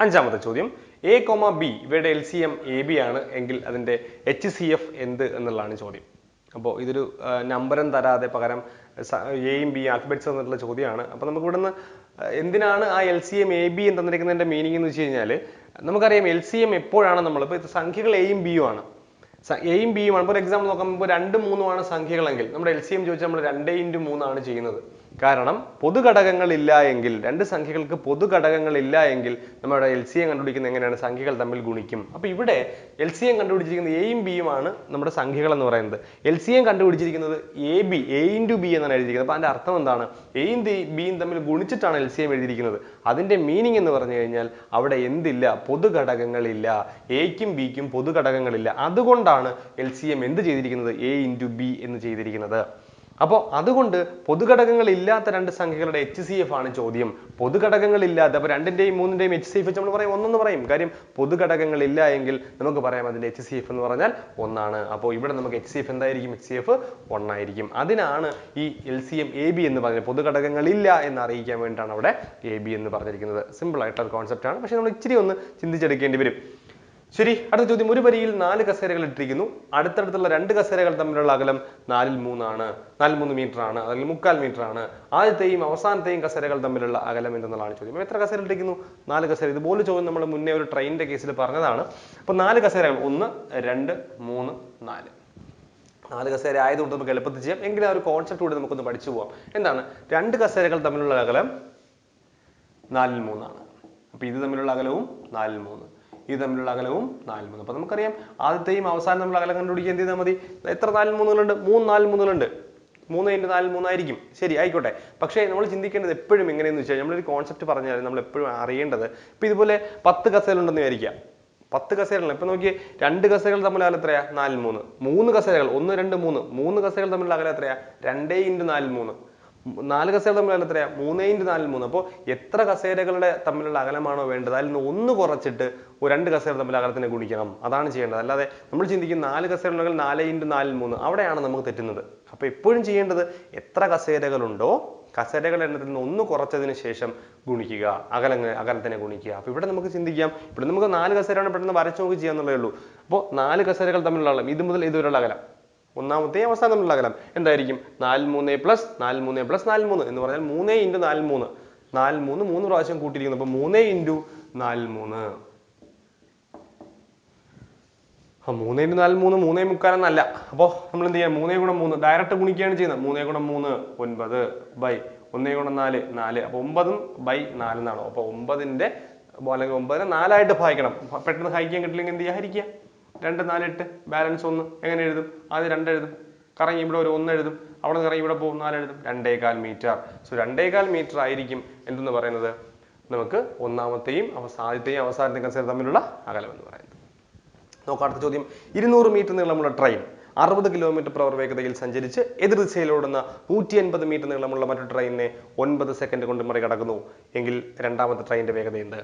അഞ്ചാമത്തെ ചോദ്യം. എ കോമ ബി ഇവയുടെ L C M A B ആണ് എങ്കിൽ അതിന്റെ എച്ച് സി എഫ് എന്ത് എന്നുള്ളതാണ് ചോദ്യം. അപ്പോൾ ഇതൊരു നമ്പറും തരാതെ പകരം എയും ബി ആൽഫബറ്റ്സ് എന്നുള്ള ചോദ്യമാണ്. അപ്പോൾ നമുക്ക് ഇവിടുന്ന് എന്തിനാണ് ആ L C M A B എന്ന് തന്നിരിക്കുന്നതിന്റെ മീനിങ് എന്ന് വെച്ച് കഴിഞ്ഞാൽ നമുക്കറിയാം എൽ സി എം എപ്പോഴാണ് നമ്മൾ ഇപ്പോൾ ഇത് സംഖ്യകൾ എയും ബിയും ആണ്. എയും ബിയും ആണ്. ഇപ്പോൾ എക്സാമ്പിൾ നോക്കുമ്പോൾ രണ്ട് മൂന്നുമാണ് സംഖ്യകളെങ്കിൽ നമ്മുടെ എൽ സി എം ചോദിച്ചാൽ നമ്മൾ രണ്ട് ഇന്റു മൂന്നാണ് ചെയ്യുന്നത്. കാരണം പൊതുഘടകങ്ങൾ ഇല്ല എങ്കിൽ രണ്ട് സംഖ്യകൾക്ക് പൊതുഘടകങ്ങൾ ഇല്ല എങ്കിൽ നമ്മുടെ എൽ സി എം കണ്ടുപിടിക്കുന്നത് എങ്ങനെയാണ്? സംഖ്യകൾ തമ്മിൽ ഗുണിക്കും. അപ്പൊ ഇവിടെ എൽ സി എം കണ്ടുപിടിച്ചിരിക്കുന്നത് എയും ബിയും ആണ് നമ്മുടെ സംഖ്യകൾ എന്ന് പറയുന്നത്. L C M കണ്ടുപിടിച്ചിരിക്കുന്നത് A B A into B എന്നാണ് എഴുതിയിരിക്കുന്നത്. അപ്പൊ അതിന്റെ അർത്ഥം എന്താണ്? എയും ബിയും തമ്മിൽ ഗുണിച്ചിട്ടാണ് എൽ സി എം എഴുതിയിരിക്കുന്നത്. അതിന്റെ മീനിങ് എന്ന് പറഞ്ഞു കഴിഞ്ഞാൽ അവിടെ എന്തില്ല? പൊതുഘടകങ്ങളില്ല. എയ്ക്കും ബിക്കും പൊതുഘടകങ്ങളില്ല. അതുകൊണ്ടാണ് എൽ സി എം എന്ത് ചെയ്തിരിക്കുന്നത്? എ ഇന്റു ബി എന്ന് ചെയ്തിരിക്കുന്നത്. അപ്പോൾ അതുകൊണ്ട് പൊതുഘടകങ്ങൾ ഇല്ലാത്ത രണ്ട് സംഖ്യകളുടെ എച്ച് സി എഫ് ആണ് ചോദ്യം. പൊതുഘടകങ്ങൾ ഇല്ലാത്ത അപ്പോൾ രണ്ടിന്റെയും മൂന്നിന്റെയും എച്ച് സി എഫ് നമ്മൾ പറയും ഒന്നെന്ന് പറയും. കാര്യം പൊതുഘടകങ്ങൾ ഇല്ല എങ്കിൽ നമുക്ക് പറയാം അതിന്റെ എച്ച് സി എഫ് എന്ന് പറഞ്ഞാൽ ഒന്നാണ്. അപ്പോൾ ഇവിടെ നമുക്ക് എച്ച് സി എഫ് എന്തായിരിക്കും? എച്ച് സി എഫ് ഒന്നായിരിക്കും. അതിനാണ് ഈ L C M A B എന്ന് പറഞ്ഞത് പൊതുഘടകങ്ങൾ ഇല്ല എന്ന് അറിയിക്കാൻ വേണ്ടിയിട്ടാണ് അവിടെ എ ബി എന്ന് പറഞ്ഞിരിക്കുന്നത്. സിമ്പിൾ ആയിട്ടുള്ള കോൺസെപ്റ്റ് ആണ്. പക്ഷേ നമ്മൾ ഇച്ചിരി ഒന്ന് ചിന്തിച്ചെടുക്കേണ്ടി വരും. ശരി അടുത്ത ചോദ്യം. ഒരു വരിയിൽ നാല് കസേരകൾ ഇട്ടിരിക്കുന്നു. അടുത്തടുത്തുള്ള രണ്ട് കസേരകൾ തമ്മിലുള്ള അകലം നാലിൽ മൂന്നാണ്. നാലിൽ മൂന്ന് മീറ്റർ ആണ് അല്ലെങ്കിൽ മുക്കാൽ മീറ്റർ ആണ് ആദ്യത്തെയും അവസാനത്തെയും കസേരകൾ തമ്മിലുള്ള അകലം എന്തെന്നുള്ളതാണ് ചോദ്യം. അപ്പോൾ എത്ര കസേര ഇട്ടിരിക്കുന്നു? നാല് കസേര. ഇതുപോലെ ചോദ്യം നമ്മൾ മുന്നേ ഒരു ട്രെയിനിന്റെ കേസിൽ പറഞ്ഞതാണ്. അപ്പോൾ നാല് കസേരകൾ. ഒന്ന് രണ്ട് മൂന്ന് നാല്. നാല് കസേര ആയതുകൊണ്ട് നമുക്ക് എളുപ്പത്തിൽ ചെയ്യാം. എങ്കിലും ആ ഒരു കോൺസെപ്റ്റ് കൂടി നമുക്കൊന്ന് പഠിച്ചു പോവാം. എന്താണ്? രണ്ട് കസേരകൾ തമ്മിലുള്ള അകലം നാലിൽ മൂന്നാണ്. അപ്പൊ ഇത് തമ്മിലുള്ള അകലവും നാലിൽ മൂന്ന്. ഇത് തമ്മിലുള്ള അകലവും നാല് മൂന്ന്. അപ്പൊ നമുക്കറിയാം ആദ്യത്തെയും അവസാനം നമ്മൾ അകലം കണ്ടുപിടിക്കുക എന്ത് ചെയ്താൽ മതി? എത്ര നാല് മൂന്നുകളുണ്ട്? മൂന്ന് നാല് മൂന്നുകളുണ്ട്. മൂന്ന് ഇന്റു നാല് മൂന്നായിരിക്കും ശരി ആയിക്കോട്ടെ. പക്ഷേ നമ്മൾ ചിന്തിക്കേണ്ടത് എപ്പോഴും എങ്ങനെയെന്ന് വെച്ചാൽ നമ്മളൊരു കോൺസെപ്റ്റ് പറഞ്ഞാൽ നമ്മൾ എപ്പോഴും അറിയേണ്ടത് ഇപ്പൊ ഇതുപോലെ പത്ത് കസേലുണ്ടെന്ന് വിചാരിക്കാം പത്ത് കസേരകൾ. ഇപ്പൊ നോക്കി രണ്ട് കസേരകൾ തമ്മിലുള്ള അകലം എത്രയാ? നാല് മൂന്ന്. മൂന്ന് കസേരകൾ. ഒന്ന് രണ്ട് മൂന്ന്. മൂന്ന് കസേരകൾ തമ്മിലുള്ള അകലം എത്രയാ? രണ്ടേ ഇന്റു നാല് മൂന്ന്. നാല് കസേരകൾ തമ്മിലല്ല അകലം എത്രയാ? മൂന്നേ ഇന്റു നാലിൽ മൂന്ന്. അപ്പോൾ എത്ര കസേരകളുടെ തമ്മിലുള്ള അകലമാണോ വേണ്ടത്? അതിൽ നിന്ന് ഒന്ന് കുറച്ചിട്ട് രണ്ട് കസേര തമ്മിൽ അകലത്തിനെ ഗുണിക്കണം. അതാണ് ചെയ്യേണ്ടത്. അല്ലാതെ നമ്മൾ ചിന്തിക്കും നാല് കസേരകൾ നാല് ഇന്റു നാലിൽ മൂന്ന്. അവിടെയാണ് നമുക്ക് തെറ്റുന്നത്. അപ്പോൾ എപ്പോഴും ചെയ്യേണ്ടത് എത്ര കസേരകളുണ്ടോ കസേരകളുടെ എണ്ണത്തിൽ നിന്ന് ഒന്ന് കുറച്ചതിന് ശേഷം ഗുണിക്കുക. അകലങ്ങൾ അകലത്തിനെ ഗുണിക്കുക. അപ്പോൾ ഇവിടെ നമുക്ക് ചിന്തിക്കാം. ഇവിടെ നമുക്ക് നാല് കസേരയാണ് പെട്ടെന്ന് വരച്ചു നോക്കി ചെയ്യാന്നുള്ളേ ഉള്ളൂ. അപ്പോൾ നാല് കസേരകൾ തമ്മിലുള്ള അകലം ഇത് മുതൽ ഇതുവരെയുള്ള അകലം. ഒന്നാമത്തെ അവസാനം തമ്മിലുള്ള അകലം എന്തായിരിക്കും? നാല് മൂന്ന് പ്ലസ് നാല് മൂന്ന് പ്ലസ് നാല് മൂന്ന്. എന്ന് പറഞ്ഞാൽ മൂന്ന് ഇന്റു നാല് മൂന്ന്. നാല് മൂന്ന് മൂന്ന് പ്രാവശ്യം കൂട്ടിയിരിക്കുന്നു. അപ്പൊ മൂന്ന് ഇന്റു നാല് മൂന്ന്. മൂന്ന് ഇന്റു നാല് മൂന്ന് മൂന്നേ മുക്കാലെന്നല്ല. അപ്പോൾ നമ്മൾ എന്ത് ചെയ്യാം? മൂന്നേ ഗുണം മൂന്ന്. ഡയറക്റ്റ് ഗുണിക്കുകയാണ് ചെയ്യുന്നത്. മൂന്നേ ഗുണം മൂന്ന് ഒൻപത് ബൈ ഒന്നേ ഗുണം നാല് നാല്. അപ്പോൾ ഒമ്പതും ബൈ നാലെന്നാണോ അപ്പൊ ഒമ്പതിന്റെ അപ്പൊ അല്ലെങ്കിൽ ഒമ്പതിനെ നാലായിട്ട് ഭാഗിക്കണം. പെട്ടെന്ന് ഹരിക്കാൻ കിട്ടില്ലെങ്കിൽ എന്ത് ചെയ്യുക ഹരിക്കുക. രണ്ട് നാല് എട്ട് ബാലൻസ് ഒന്ന് എങ്ങനെ എഴുതും? ആദ്യം രണ്ട് എഴുതും. കറങ്ങി ഇവിടെ ഒരു ഒന്ന് എഴുതും. അവിടെ നിന്ന് കറങ്ങി ഇവിടെ പോകും. നാല് എഴുതും. രണ്ടേകാൽ മീറ്റർ സോ രണ്ടേകാൽ മീറ്റർ ആയിരിക്കും എന്തെന്ന് പറയുന്നത്? നമുക്ക് ഒന്നാമത്തെയും അവസാനത്തെയും അവസാനത്തെയും കൺസേർ തമ്മിലുള്ള അകലം എന്ന് പറയുന്നത്. നോക്കാം അടുത്ത ചോദ്യം. ഇരുന്നൂറ് മീറ്റർ നീളമുള്ള ട്രെയിൻ അറുപത് കിലോമീറ്റർ പ്രവർ വേഗതയിൽ സഞ്ചരിച്ച് എതിർ ദിശയിലോടുന്ന നൂറ്റി അൻപത് മീറ്റർ നീളമുള്ള മറ്റൊരു ട്രെയിനിനെ ഒൻപത് സെക്കൻഡ് കൊണ്ട് മറികടക്കുന്നു. എങ്കിൽ രണ്ടാമത്തെ ട്രെയിനിന്റെ വേഗത എന്ത്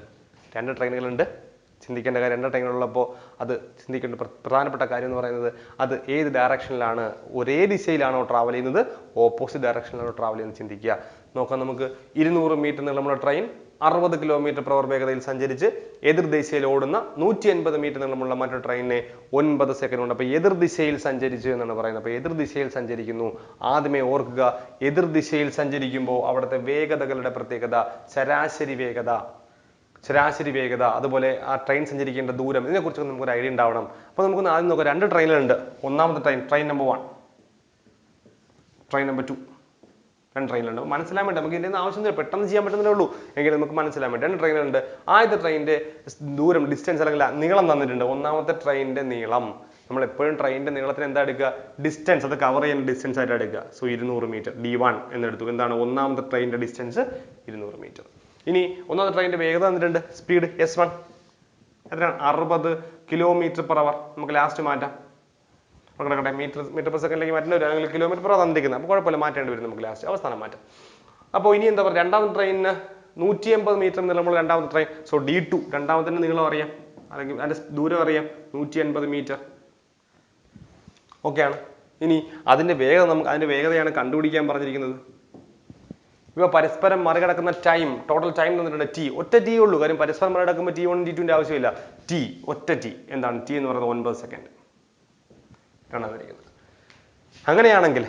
രണ്ട് ട്രെയിനുകളുണ്ട് ചിന്തിക്കേണ്ട കാര്യം രണ്ട് ഉള്ളപ്പോൾ അത് ചിന്തിക്കേണ്ട പ്രധാനപ്പെട്ട കാര്യം എന്ന് പറയുന്നത് അത് ഏത് ഡയറക്ഷനിലാണ് ഒരേ ദിശയിലാണോ ട്രാവൽ ചെയ്യുന്നത് ഓപ്പോസിറ്റ് ഡയറക്ഷനിലാണോ ട്രാവൽ ചെയ്യുന്നത് ചിന്തിക്കുക. നോക്കാം നമുക്ക് ഇരുന്നൂറ് മീറ്റർ നീളമുള്ള ട്രെയിൻ അറുപത് കിലോമീറ്റർ പ്രവർ വേഗതയിൽ സഞ്ചരിച്ച് എതിർ ദിശയിൽ ഓടുന്ന നൂറ്റി അൻപത് മീറ്റർ നീളമുള്ള മറ്റൊരു ട്രെയിനിനെ ഒൻപത് സെക്കൻഡ് കൊണ്ട്. അപ്പൊ എതിർ ദിശയിൽ സഞ്ചരിച്ചു എന്നാണ് പറയുന്നത്. അപ്പോൾ എതിർ ദിശയിൽ സഞ്ചരിക്കുന്നു. ആദ്യമേ ഓർക്കുക എതിർ ദിശയിൽ സഞ്ചരിക്കുമ്പോൾ അവിടുത്തെ വേഗതകളുടെ പ്രത്യേകത ശരാശരി വേഗത. ശരാശരി വേഗത അതുപോലെ ആ ട്രെയിൻ സഞ്ചരിക്കേണ്ട ദൂരം ഇതിനെക്കുറിച്ചൊക്കെ നമുക്കൊരു ഐഡിയ ഉണ്ടാവണം. അപ്പോൾ നമുക്കൊന്ന് ആദ്യം നോക്കാം. രണ്ട് ട്രെയിനുകളുണ്ട് ഒന്നാമത്തെ train train number one train number two രണ്ട് ട്രെയിനുണ്ട് മനസ്സിലാൻ വേണ്ടി നമുക്ക് ഇതിന്റെ ആവശ്യമൊന്നുമില്ല പെട്ടെന്ന് ചെയ്യാൻ പറ്റുന്നേ ഉള്ളൂ. എങ്കിലും നമുക്ക് മനസ്സിലാൻ വേണ്ടി രണ്ട് ട്രെയിനുണ്ട് ആദ്യത്തെ ട്രെയിനിന്റെ ദൂരം ഡിസ്റ്റൻസ് അല്ലെങ്കിൽ നീളം തന്നിട്ടുണ്ട്. ഒന്നാമത്തെ ട്രെയിനിന്റെ നീളം. നമ്മൾ എപ്പോഴും ട്രെയിനിന്റെ നീളത്തിന് എന്താ എടുക്കുക? ഡിസ്റ്റൻസ് അത് കവർ ചെയ്യുന്ന ഡിസ്റ്റൻസ് ആയിട്ട് എടുക്കുക. സോ ഇരുന്നൂറ് മീറ്റർ ഡി വൺ എന്നെടുത്തു. എന്താണ്? ഒന്നാമത്തെ ട്രെയിനിന്റെ ഡിസ്റ്റൻസ് ഇരുന്നൂറ് മീറ്റർ ഇനി ഒന്നാമത്തെ ട്രെയിനിന്റെ വേഗത തന്നിട്ടുണ്ട് സ്പീഡ് എസ് വൺ എത്രയാണ്? അറുപത് കിലോമീറ്റർ പെർ അവർ നമുക്ക് ലാസ്റ്റ് മാറ്റാം. കിടക്കട്ടെ. മീറ്റർ മീറ്റർ പെർ സെക്കൻഡിലേക്ക് മാറ്റേണ്ടി അല്ലെങ്കിൽ കിലോമീറ്റർ പെർ തന്നിരിക്കുന്നത് അപ്പോൾ കുഴപ്പമില്ല. മാറ്റേണ്ടി വരും നമുക്ക് ലാസ്റ്റ് അവസാനം മാറ്റാം. അപ്പോൾ ഇനി എന്താ പറയുക? രണ്ടാമത്തെ ട്രെയിനിന് നൂറ്റി എൺപത് മീറ്റർ നീളമുള്ള രണ്ടാമത്തെ ട്രെയിൻ സോ ഡി ടു രണ്ടാമത്തെ നീളം അറിയാം. അല്ലെങ്കിൽ അതിന്റെ ദൂരം അറിയാം. നൂറ്റി എൺപത് മീറ്റർ ഓക്കെയാണ് ഇനി അതിന്റെ വേഗത നമുക്ക് അതിന്റെ വേഗതയാണ് കണ്ടുപിടിക്കാൻ പറഞ്ഞിരിക്കുന്നത്. ഇവ പരസ്പരം മറികടക്കുന്ന ടൈം ടോട്ടൽ ടൈം തന്നിട്ടുണ്ട് ടി ഒറ്റ ടി ഉള്ളൂ. കാര്യം പരസ്പരം മറികടക്കുമ്പോൾ ടി വൺ ടി ടുവിന്റെ ആവശ്യമില്ല. ടി ഒറ്റ ടി എന്താണ് ടി എന്ന് പറയുന്നത് ഒൻപത് സെക്കൻഡ് അങ്ങനെയാണെങ്കിൽ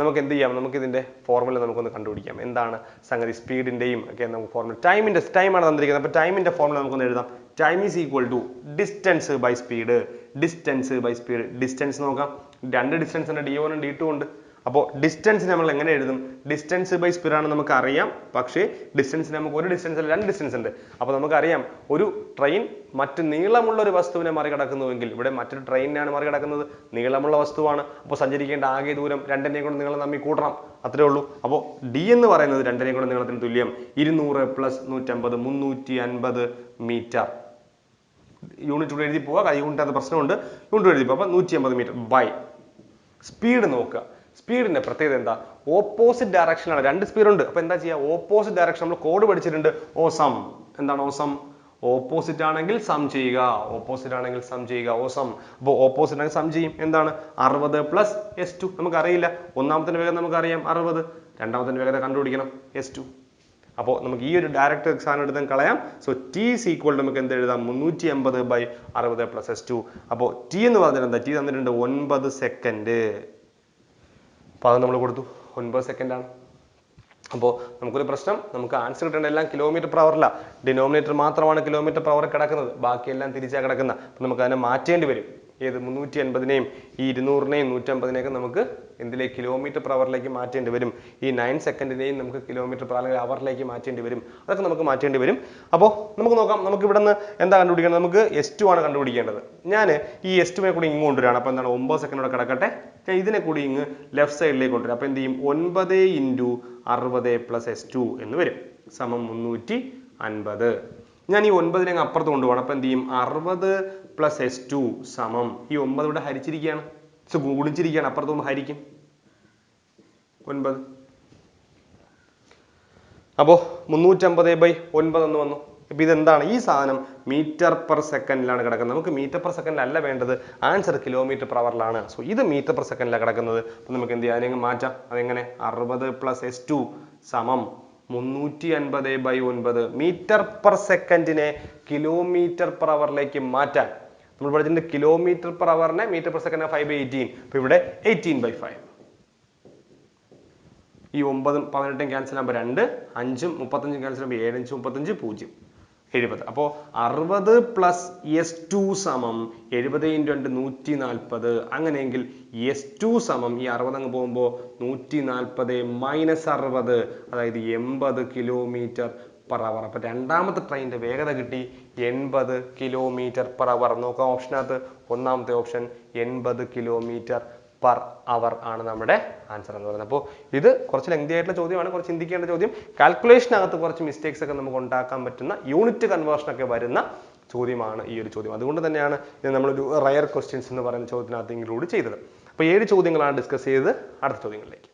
നമുക്ക് എന്ത് ചെയ്യാം? നമുക്ക് ഇതിന്റെ ഫോർമുല നമുക്കൊന്ന് കണ്ടുപിടിക്കാം. എന്താണ് സംഗതി? സ്പീഡിന്റെയും ഒക്കെ നമുക്ക് ഫോർമുല ടൈമിന്റെ ടൈമാണ് തന്നിരിക്കുന്നത്. അപ്പോൾ ടൈമിന്റെ ഫോർമുല നമുക്കൊന്ന് എഴുതാം. Time is equal to distance by speed distance by speed distance നോക്കാം. രണ്ട് ഡിസ്റ്റൻസ് ഉണ്ട്. ഡി വൺ ഡി ടു ഉണ്ട്. അപ്പോൾ ഡിസ്റ്റൻസ് നമ്മൾ എങ്ങനെ എഴുതും? ഡിസ്റ്റൻസ് ബൈ സ്പീഡ് ആണ് നമുക്ക് അറിയാം. പക്ഷേ ഡിസ്റ്റൻസ് നമുക്ക് ഒരു ഡിസ്റ്റൻസ് അല്ല രണ്ട് ഡിസ്റ്റൻസ് ഉണ്ട്. അപ്പോൾ നമുക്കറിയാം ഒരു ട്രെയിൻ മറ്റ് നീളമുള്ള ഒരു വസ്തുവിനെ മറികടക്കുന്നുവെങ്കിൽ ഇവിടെ മറ്റൊരു ട്രെയിനിനാണ് മറികടക്കുന്നത്. നീളമുള്ള വസ്തുവാണ്. അപ്പോൾ സഞ്ചരിക്കേണ്ട ആകെ ദൂരം രണ്ടിനെയും കൊണ്ട് നീളം തമ്മിൽ കൂട്ടണം. അത്രേ ഉള്ളൂ. അപ്പോൾ ഡി എന്ന് പറയുന്നത് രണ്ടിനെയും കൊണ്ട് നീളത്തിന് തുല്യം. ഇരുന്നൂറ് പ്ലസ് നൂറ്റമ്പത് മുന്നൂറ്റി അൻപത് മീറ്റർ യൂണിറ്റ് കൂടെ എഴുതി പോവുക യൂണിറ്റ് പ്രശ്നമുണ്ട്. യൂണിറ്റ് എഴുതി പോവുക അപ്പോൾ നൂറ്റി അമ്പത് മീറ്റർ ബൈ സ്പീഡ് നോക്കുക. സ്പീഡിന്റെ പ്രത്യേകത എന്താ? ഓപ്പോസിറ്റ് ഡയറക്ഷനാണ് രണ്ട് സ്പീഡ് ഉണ്ട്. അപ്പൊ എന്താ ചെയ്യുക ഓപ്പോസിറ്റ് ഡയറക്ഷൻ നമ്മൾ കോഡ് പഠിച്ചിട്ടുണ്ട്. ഓ സം എന്താണ് ഓ സം ഓപ്പോസിറ്റ് ആണെങ്കിൽ സം ചെയ്യുക. ഓപ്പോസിറ്റ് ആണെങ്കിൽ സം ചെയ്യുക. ഓ സം അപ്പോൾ ഓപ്പോസിറ്റ് ആണെങ്കിൽ സം ചെയ്യും. എന്താണ്? അറുപത് പ്ലസ് എസ് ടു നമുക്കറിയില്ല. ഒന്നാമത്തെ വേഗത നമുക്കറിയാം. അറുപത്. രണ്ടാമത്തെ വേഗത കണ്ടുപിടിക്കണം. എസ് ടു അപ്പോൾ നമുക്ക് ഈ ഒരു ഡയറക്റ്റ് എക്സാം എടുത്തും കളയാം. സോ ടി is equal നമുക്ക് എന്ത് എഴുതാം? മുന്നൂറ്റി എൺപത് ബൈ അറുപത് പ്ലസ് എസ് ടു അപ്പോൾ ടി എന്ന് പറഞ്ഞാൽ എന്താ? ടി തന്നിട്ടുണ്ട് ഒൻപത് സെക്കൻഡ് അപ്പോൾ അത് നമ്മൾ കൊടുത്തു. ഒൻപത് സെക്കൻഡ് ആണ്. അപ്പോൾ നമുക്കൊരു പ്രശ്നം നമുക്ക് ആൻസർ കിട്ടേണ്ട എല്ലാം കിലോമീറ്റർ hour അല്ല ഡിനോമിനേറ്റർ മാത്രമാണ് കിലോമീറ്റർ hour കിടക്കുന്നത്. ബാക്കിയെല്ലാം തിരിച്ചാ കിടക്കുന്ന. അപ്പോൾ നമുക്ക് അതിനെ മാറ്റേണ്ടി വരും. ഏത് മുന്നൂറ്റി അൻപതിനെയും ഈ ഇരുന്നൂറിനെയും നൂറ്റമ്പതിനെയൊക്കെ നമുക്ക് എന്തിലേ കിലോമീറ്റർ hourലേക്ക് മാറ്റേണ്ടി വരും? ഈ നയൻ സെക്കൻഡിനെയും നമുക്ക് കിലോമീറ്റർ per അല്ലെങ്കിൽ അവറിലേക്ക് മാറ്റേണ്ടി വരും. അതൊക്കെ നമുക്ക് മാറ്റേണ്ടി വരും. അപ്പോൾ നമുക്ക് നോക്കാം നമുക്ക് ഇവിടെ നിന്ന് എന്താ കണ്ടുപിടിക്കേണ്ടത്? നമുക്ക് എസ് ടു ആണ് കണ്ടുപിടിക്കേണ്ടത്. ഞാൻ ഈ എസ് ടുവിനെ കൂടി ഇങ്ങോട്ട് കൊണ്ടുവരാണ് അപ്പോൾ എന്താണ്? ഒമ്പത് സെക്കൻഡോടെ കിടക്കട്ടെ. ഇതിനെ കൂടി ഇങ്ങ് ലെഫ്റ്റ് സൈഡിലേക്ക് കൊണ്ടുവരും. അപ്പോൾ എന്ത് ചെയ്യും? ഒൻപത് ഇന്റു അറുപത് പ്ലസ് എസ് ടു എന്ന് വരും. സമം മുന്നൂറ്റി അൻപത്. ഞാൻ ഈ ഒൻപതിനെ അങ്ങ് അപ്പുറത്ത് കൊണ്ടുപോകണം. അപ്പോൾ എന്ത് ചെയ്യും? അറുപത് പ്ലസ് എസ് ടു സമം ഈ ഒമ്പത് ഇവിടെ ഹരിച്ചിരിക്കുകയാണ്. സോ ഗുണിച്ചിരിക്കുകയാണ്. അപ്പുറത്ത് പോകുമ്പോൾ ഹരിക്കും. ഒൻപത്. അപ്പോൾ മുന്നൂറ്റമ്പത് ബൈ ഒൻപത് എന്ന് വന്നു. ഇപ്പൊ ഇതെന്താണ്? ഈ സാധനം മീറ്റർ പെർ സെക്കൻഡിലാണ് കിടക്കുന്നത്. നമുക്ക് മീറ്റർ പെർ സെക്കൻഡിലല്ല വേണ്ടത്. ആൻസർ കിലോമീറ്റർ പെർ അവറിലാണ് സോ ഇത് മീറ്റർ പെർ സെക്കൻഡിലാണ് കിടക്കുന്നത്. അപ്പൊ നമുക്ക് എന്ത് ചെയ്യാം? അതിനെ മാറ്റാം. അതെങ്ങനെ? അറുപത് പ്ലസ് എസ് ടു സമം മുന്നൂറ്റി അൻപത് ബൈ ഒൻപത് മീറ്റർ പെർ സെക്കൻഡിനെ കിലോമീറ്റർ പെർ അവറിലേക്ക് മാറ്റാൻ. നമ്മൾ പഠിച്ചിട്ടുണ്ട് kilometre per അവറിനെ metre per second five by eighteen അപ്പൊ ഇവിടെ എയ്റ്റീൻ ബൈ ഫൈവ് ഈ ഒമ്പതും പതിനെട്ടും ക്യാൻസൽ ആകുമ്പോൾ രണ്ട് അഞ്ചും മുപ്പത്തഞ്ചും ക്യാൻസൽ ആകുമ്പോൾ ഏഴഞ്ച് മുപ്പത്തഞ്ച് പൂജ്യം. എഴുപത്. അപ്പോൾ അറുപത് പ്ലസ് എസ് ടു സമം എഴുപത് ഇന്റു രണ്ട് നൂറ്റി നാൽപ്പത് അങ്ങനെയെങ്കിൽ എസ് ടു സമം ഈ അറുപത് അങ്ങ് പോകുമ്പോൾ നൂറ്റി നാൽപ്പത് മൈനസ് അറുപത് അതായത് എൺപത് കിലോമീറ്റർ പെർ അവർ അപ്പോൾ രണ്ടാമത്തെ ട്രെയിനിന്റെ വേഗത കിട്ടി എൺപത് കിലോമീറ്റർ പെർ അവർ നോക്കാം ഓപ്ഷനകത്ത് ഒന്നാമത്തെ ഓപ്ഷൻ എൺപത് കിലോമീറ്റർ പെർ അവർ ആണ് നമ്മുടെ ആൻസർ എന്ന് പറയുന്നത്. അപ്പോൾ ഇത് കുറച്ച് ലെങ്തി ആയിട്ടുള്ള ചോദ്യമാണ്. കുറച്ച് ചിന്തിക്കേണ്ട ചോദ്യം. കാൽക്കുലേഷനകത്ത് കുറച്ച് മിസ്റ്റേക്സ് ഒക്കെ നമുക്ക് ഉണ്ടാക്കാൻ പറ്റുന്ന യൂണിറ്റ് കൺവേർഷൻ ഒക്കെ വരുന്ന ചോദ്യമാണ് ഈ ഒരു ചോദ്യം. അതുകൊണ്ട് തന്നെയാണ് ഇത് നമ്മളൊരു റയർ ക്വസ്റ്റ്യൻസ് എന്ന് പറയുന്ന ചോദ്യത്തിനകത്ത് ഇൻക്ലൂഡ് ചെയ്തത്. അപ്പോൾ ഏഴ് ചോദ്യങ്ങളാണ് ഡിസ്കസ് ചെയ്തത്. അടുത്ത ചോദ്യങ്ങളിലേക്ക്.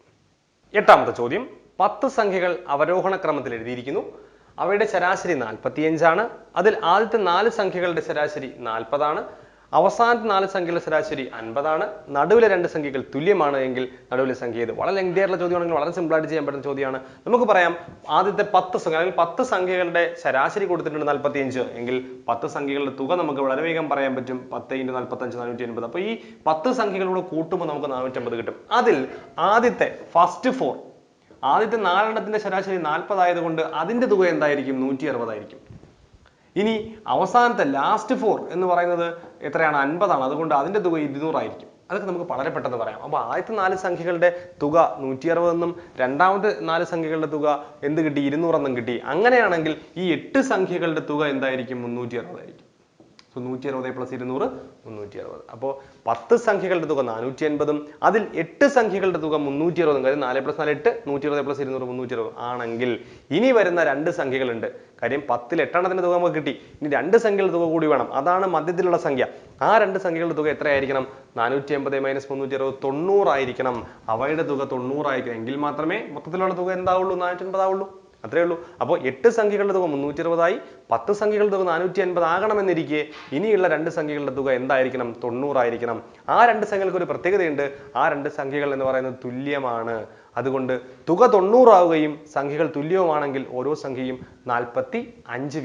എട്ടാമത്തെ ചോദ്യം. പത്ത് സംഖ്യകൾ അവരോഹണ ക്രമത്തിൽ എഴുതിയിരിക്കുന്നു. അവയുടെ ശരാശരി നാൽപ്പത്തിയഞ്ചാണ്. അതിൽ ആദ്യത്തെ നാല് സംഖ്യകളുടെ ശരാശരി നാൽപ്പതാണ്. അവസാനത്തെ നാല് സംഖ്യകളുടെ ശരാശരി അൻപതാണ്. നടുവിലെ രണ്ട് സംഖ്യകൾ തുല്യമാണ് എങ്കിൽ നടുവിലെ സംഖ്യ ഇത് വളരെ ലെങ്തി ആയിട്ടുള്ള ചോദ്യമാണെങ്കിൽ വളരെ സിമ്പിൾ ആയിട്ട് ചെയ്യാൻ പറ്റുന്ന ചോദ്യമാണ്. നമുക്ക് പറയാം ആദ്യത്തെ പത്ത് സംഖ്യ അല്ലെങ്കിൽ പത്ത് സംഖ്യകളുടെ ശരാശരി കൊടുത്തിട്ടുണ്ട് നാൽപ്പത്തിയഞ്ച് എങ്കിൽ പത്ത് സംഖ്യകളുടെ തുക നമുക്ക് വളരെ വേഗം പറയാൻ പറ്റും. പത്ത് ഇന്റു നാൽപ്പത്തഞ്ച് നാനൂറ്റി എൺപത് അപ്പോൾ ഈ പത്ത് സംഖ്യകളോട് കൂട്ടുമ്പോൾ നമുക്ക് നാനൂറ്റമ്പത് കിട്ടും. അതിൽ ആദ്യത്തെ ഫസ്റ്റ് ഫോർ ആദ്യത്തെ നാലെണ്ണത്തിന്റെ ശരാശരി നാൽപ്പതായത് കൊണ്ട് അതിന്റെ തുക എന്തായിരിക്കും? നൂറ്റി അറുപതായിരിക്കും ഇനി അവസാനത്തെ ലാസ്റ്റ് ഫോർ എന്ന് പറയുന്നത് എത്രയാണ്? അൻപതാണ്. അതുകൊണ്ട് അതിന്റെ തുക ഇരുന്നൂറായിരിക്കും. അതൊക്കെ നമുക്ക് വളരെ പെട്ടെന്ന് പറയാം. അപ്പോൾ ആദ്യത്തെ നാല് സംഖ്യകളുടെ തുക നൂറ്റി അറുപതെന്നും രണ്ടാമത്തെ നാല് സംഖ്യകളുടെ തുക എന്ത് കിട്ടി? ഇരുന്നൂറെന്നും കിട്ടി. അങ്ങനെയാണെങ്കിൽ ഈ എട്ട് സംഖ്യകളുടെ തുക എന്തായിരിക്കും? മുന്നൂറ്റി അറുപതായിരിക്കും സോ നൂറ്റി അറുപത് പ്ലസ് ഇരുന്നൂറ് മുന്നൂറ്റി അറുപത് അപ്പോൾ പത്ത് സംഖ്യകളുടെ തുക നാനൂറ്റി അൻപതും അതിൽ എട്ട് സംഖ്യകളുടെ തുക മുന്നൂറ്റി അറുപതും കാര്യം നാല് പ്ലസ് നാല് എട്ട് നൂറ്റി അറുപത് പ്ലസ് ഇരുന്നൂറ് മുന്നൂറ്റി അറുപത് ആണെങ്കിൽ ഇനി വരുന്ന രണ്ട് സംഖ്യകളുണ്ട്. കാര്യം പത്തിൽ എട്ടെണ്ണത്തിന്റെ തുക നമുക്ക് കിട്ടി. ഇനി രണ്ട് സംഖ്യകളുടെ തുക കൂടി വേണം. അതാണ് മധ്യത്തിലുള്ള സംഖ്യ. ആ രണ്ട് സംഖ്യകളുടെ തുക എത്രയായിരിക്കണം? നാനൂറ്റി അമ്പത് മൈനസ് മുന്നൂറ്റി അറുപത് തൊണ്ണൂറായിരിക്കണം. അവയുടെ തുക തൊണ്ണൂറായിരിക്കണം. എങ്കിൽ മാത്രമേ മൊത്തത്തിലുള്ള തുക എന്താവുള്ളൂ? നാനൂറ്റി അൻപതാവുള്ളൂ അത്രേ ഉള്ളൂ. അപ്പോൾ എട്ട് സംഖ്യകളുടെ തുക മുന്നൂറ്റി അറുപതായി പത്ത് സംഖ്യകളുടെ തുക നാനൂറ്റി അൻപത് ആകണമെന്നിരിക്കെ ഇനിയുള്ള രണ്ട് സംഖ്യകളുടെ തുക എന്തായിരിക്കണം? തൊണ്ണൂറായിരിക്കണം. ആ രണ്ട് സംഖ്യകൾക്ക് ഒരു പ്രത്യേകതയുണ്ട്. ആ രണ്ട് സംഖ്യകൾ എന്ന് പറയുന്നത് തുല്യമാണ്. അതുകൊണ്ട് തുക തൊണ്ണൂറാവുകയും സംഖ്യകൾ തുല്യവുമാണെങ്കിൽ ഓരോ സംഖ്യയും നാൽപ്പത്തി അഞ്ച്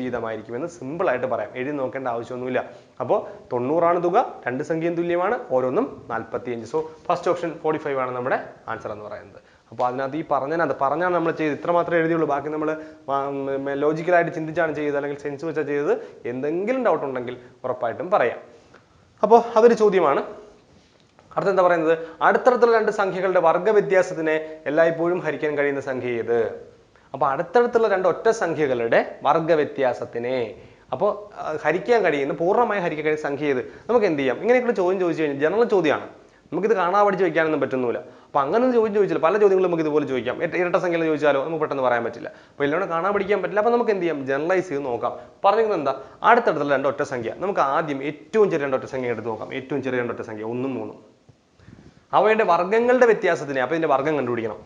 സിമ്പിൾ ആയിട്ട് പറയാം. എഴുതി നോക്കേണ്ട ആവശ്യമൊന്നുമില്ല. അപ്പോൾ തൊണ്ണൂറാണ് തുക രണ്ട് സംഖ്യയും തുല്യമാണ് ഓരോന്നും നാൽപ്പത്തി അഞ്ച് so first option forty five ആണ് നമ്മുടെ ആൻസർ എന്ന് പറയുന്നത്. അപ്പോൾ അതിനകത്ത് ഈ പറഞ്ഞതിനകത്ത് പറഞ്ഞാണ് നമ്മൾ ചെയ്ത് ഇത്ര മാത്രമേ എഴുതിയുള്ളൂ. ബാക്കി നമ്മൾ ലോജിക്കലായിട്ട് ചിന്തിച്ചാണ് ചെയ്തത്. അല്ലെങ്കിൽ സെൻസ് വെച്ചാൽ ചെയ്തത്. എന്തെങ്കിലും ഡൗട്ട് ഉണ്ടെങ്കിൽ ഉറപ്പായിട്ടും പറയാം. അപ്പോൾ അതൊരു ചോദ്യമാണ്. അടുത്ത എന്താ പറയുന്നത്? അടുത്തടുത്തുള്ള രണ്ട് സംഖ്യകളുടെ വർഗ വ്യത്യാസത്തിനെ എല്ലായ്പ്പോഴും ഹരിക്കാൻ കഴിയുന്ന സംഖ്യ ഏത്? അപ്പോൾ അടുത്തടുത്തുള്ള രണ്ട് ഒറ്റ സംഖ്യകളുടെ വർഗ വ്യത്യാസത്തിനെ. അപ്പോൾ ഹരിക്കാൻ കഴിയുന്ന പൂർണമായി ഹരിക്കാൻ കഴിയുന്ന സംഖ്യ ഏത്? നമുക്ക് എന്ത് ചെയ്യാം? ഇങ്ങനെയൊക്കെ ചോദ്യം ചോദിച്ചു കഴിഞ്ഞാൽ ജനറൽ ചോദ്യമാണ്. നമുക്കിത് കാണാൻ പഠിച്ച് വെക്കാനൊന്നും പറ്റുന്നില്ല അപ്പോൾ അങ്ങനെ ചോദ്യം ചോദിച്ചില്ല. പല ചോദ്യങ്ങളും നമുക്ക് ഇതുപോലെ ചോദിക്കാം. ഇരട്ട- സംഖ്യ ചോദിച്ചാലോ? നമുക്ക് പെട്ടെന്ന് പറയാൻ പറ്റില്ല. അപ്പോൾ എല്ലാം കാണാൻ പഠിക്കാൻ പറ്റില്ല. അപ്പോൾ നമുക്ക് എന്ത് ചെയ്യാം? ജനറലൈസ് ചെയ്ത് നോക്കാം. പറഞ്ഞിരുന്നത് എന്താ? അടുത്തടുത്തുള്ള രണ്ട് ഒറ്റ സംഖ്യ. നമുക്ക് ആദ്യം ഏറ്റവും ചെറിയ രണ്ട് ഒറ്റ സംഖ്യ എടുത്ത് നോക്കാം. ഏറ്റവും ചെറിയ രണ്ട് ഒറ്റ സംഖ്യ. ഒന്നും മൂന്നും. അവയുടെ വർഗങ്ങളുടെ വ്യത്യാസത്തിന് അപ്പോൾ ഇതിന്റെ വർഗം കണ്ടുപിടിക്കണം.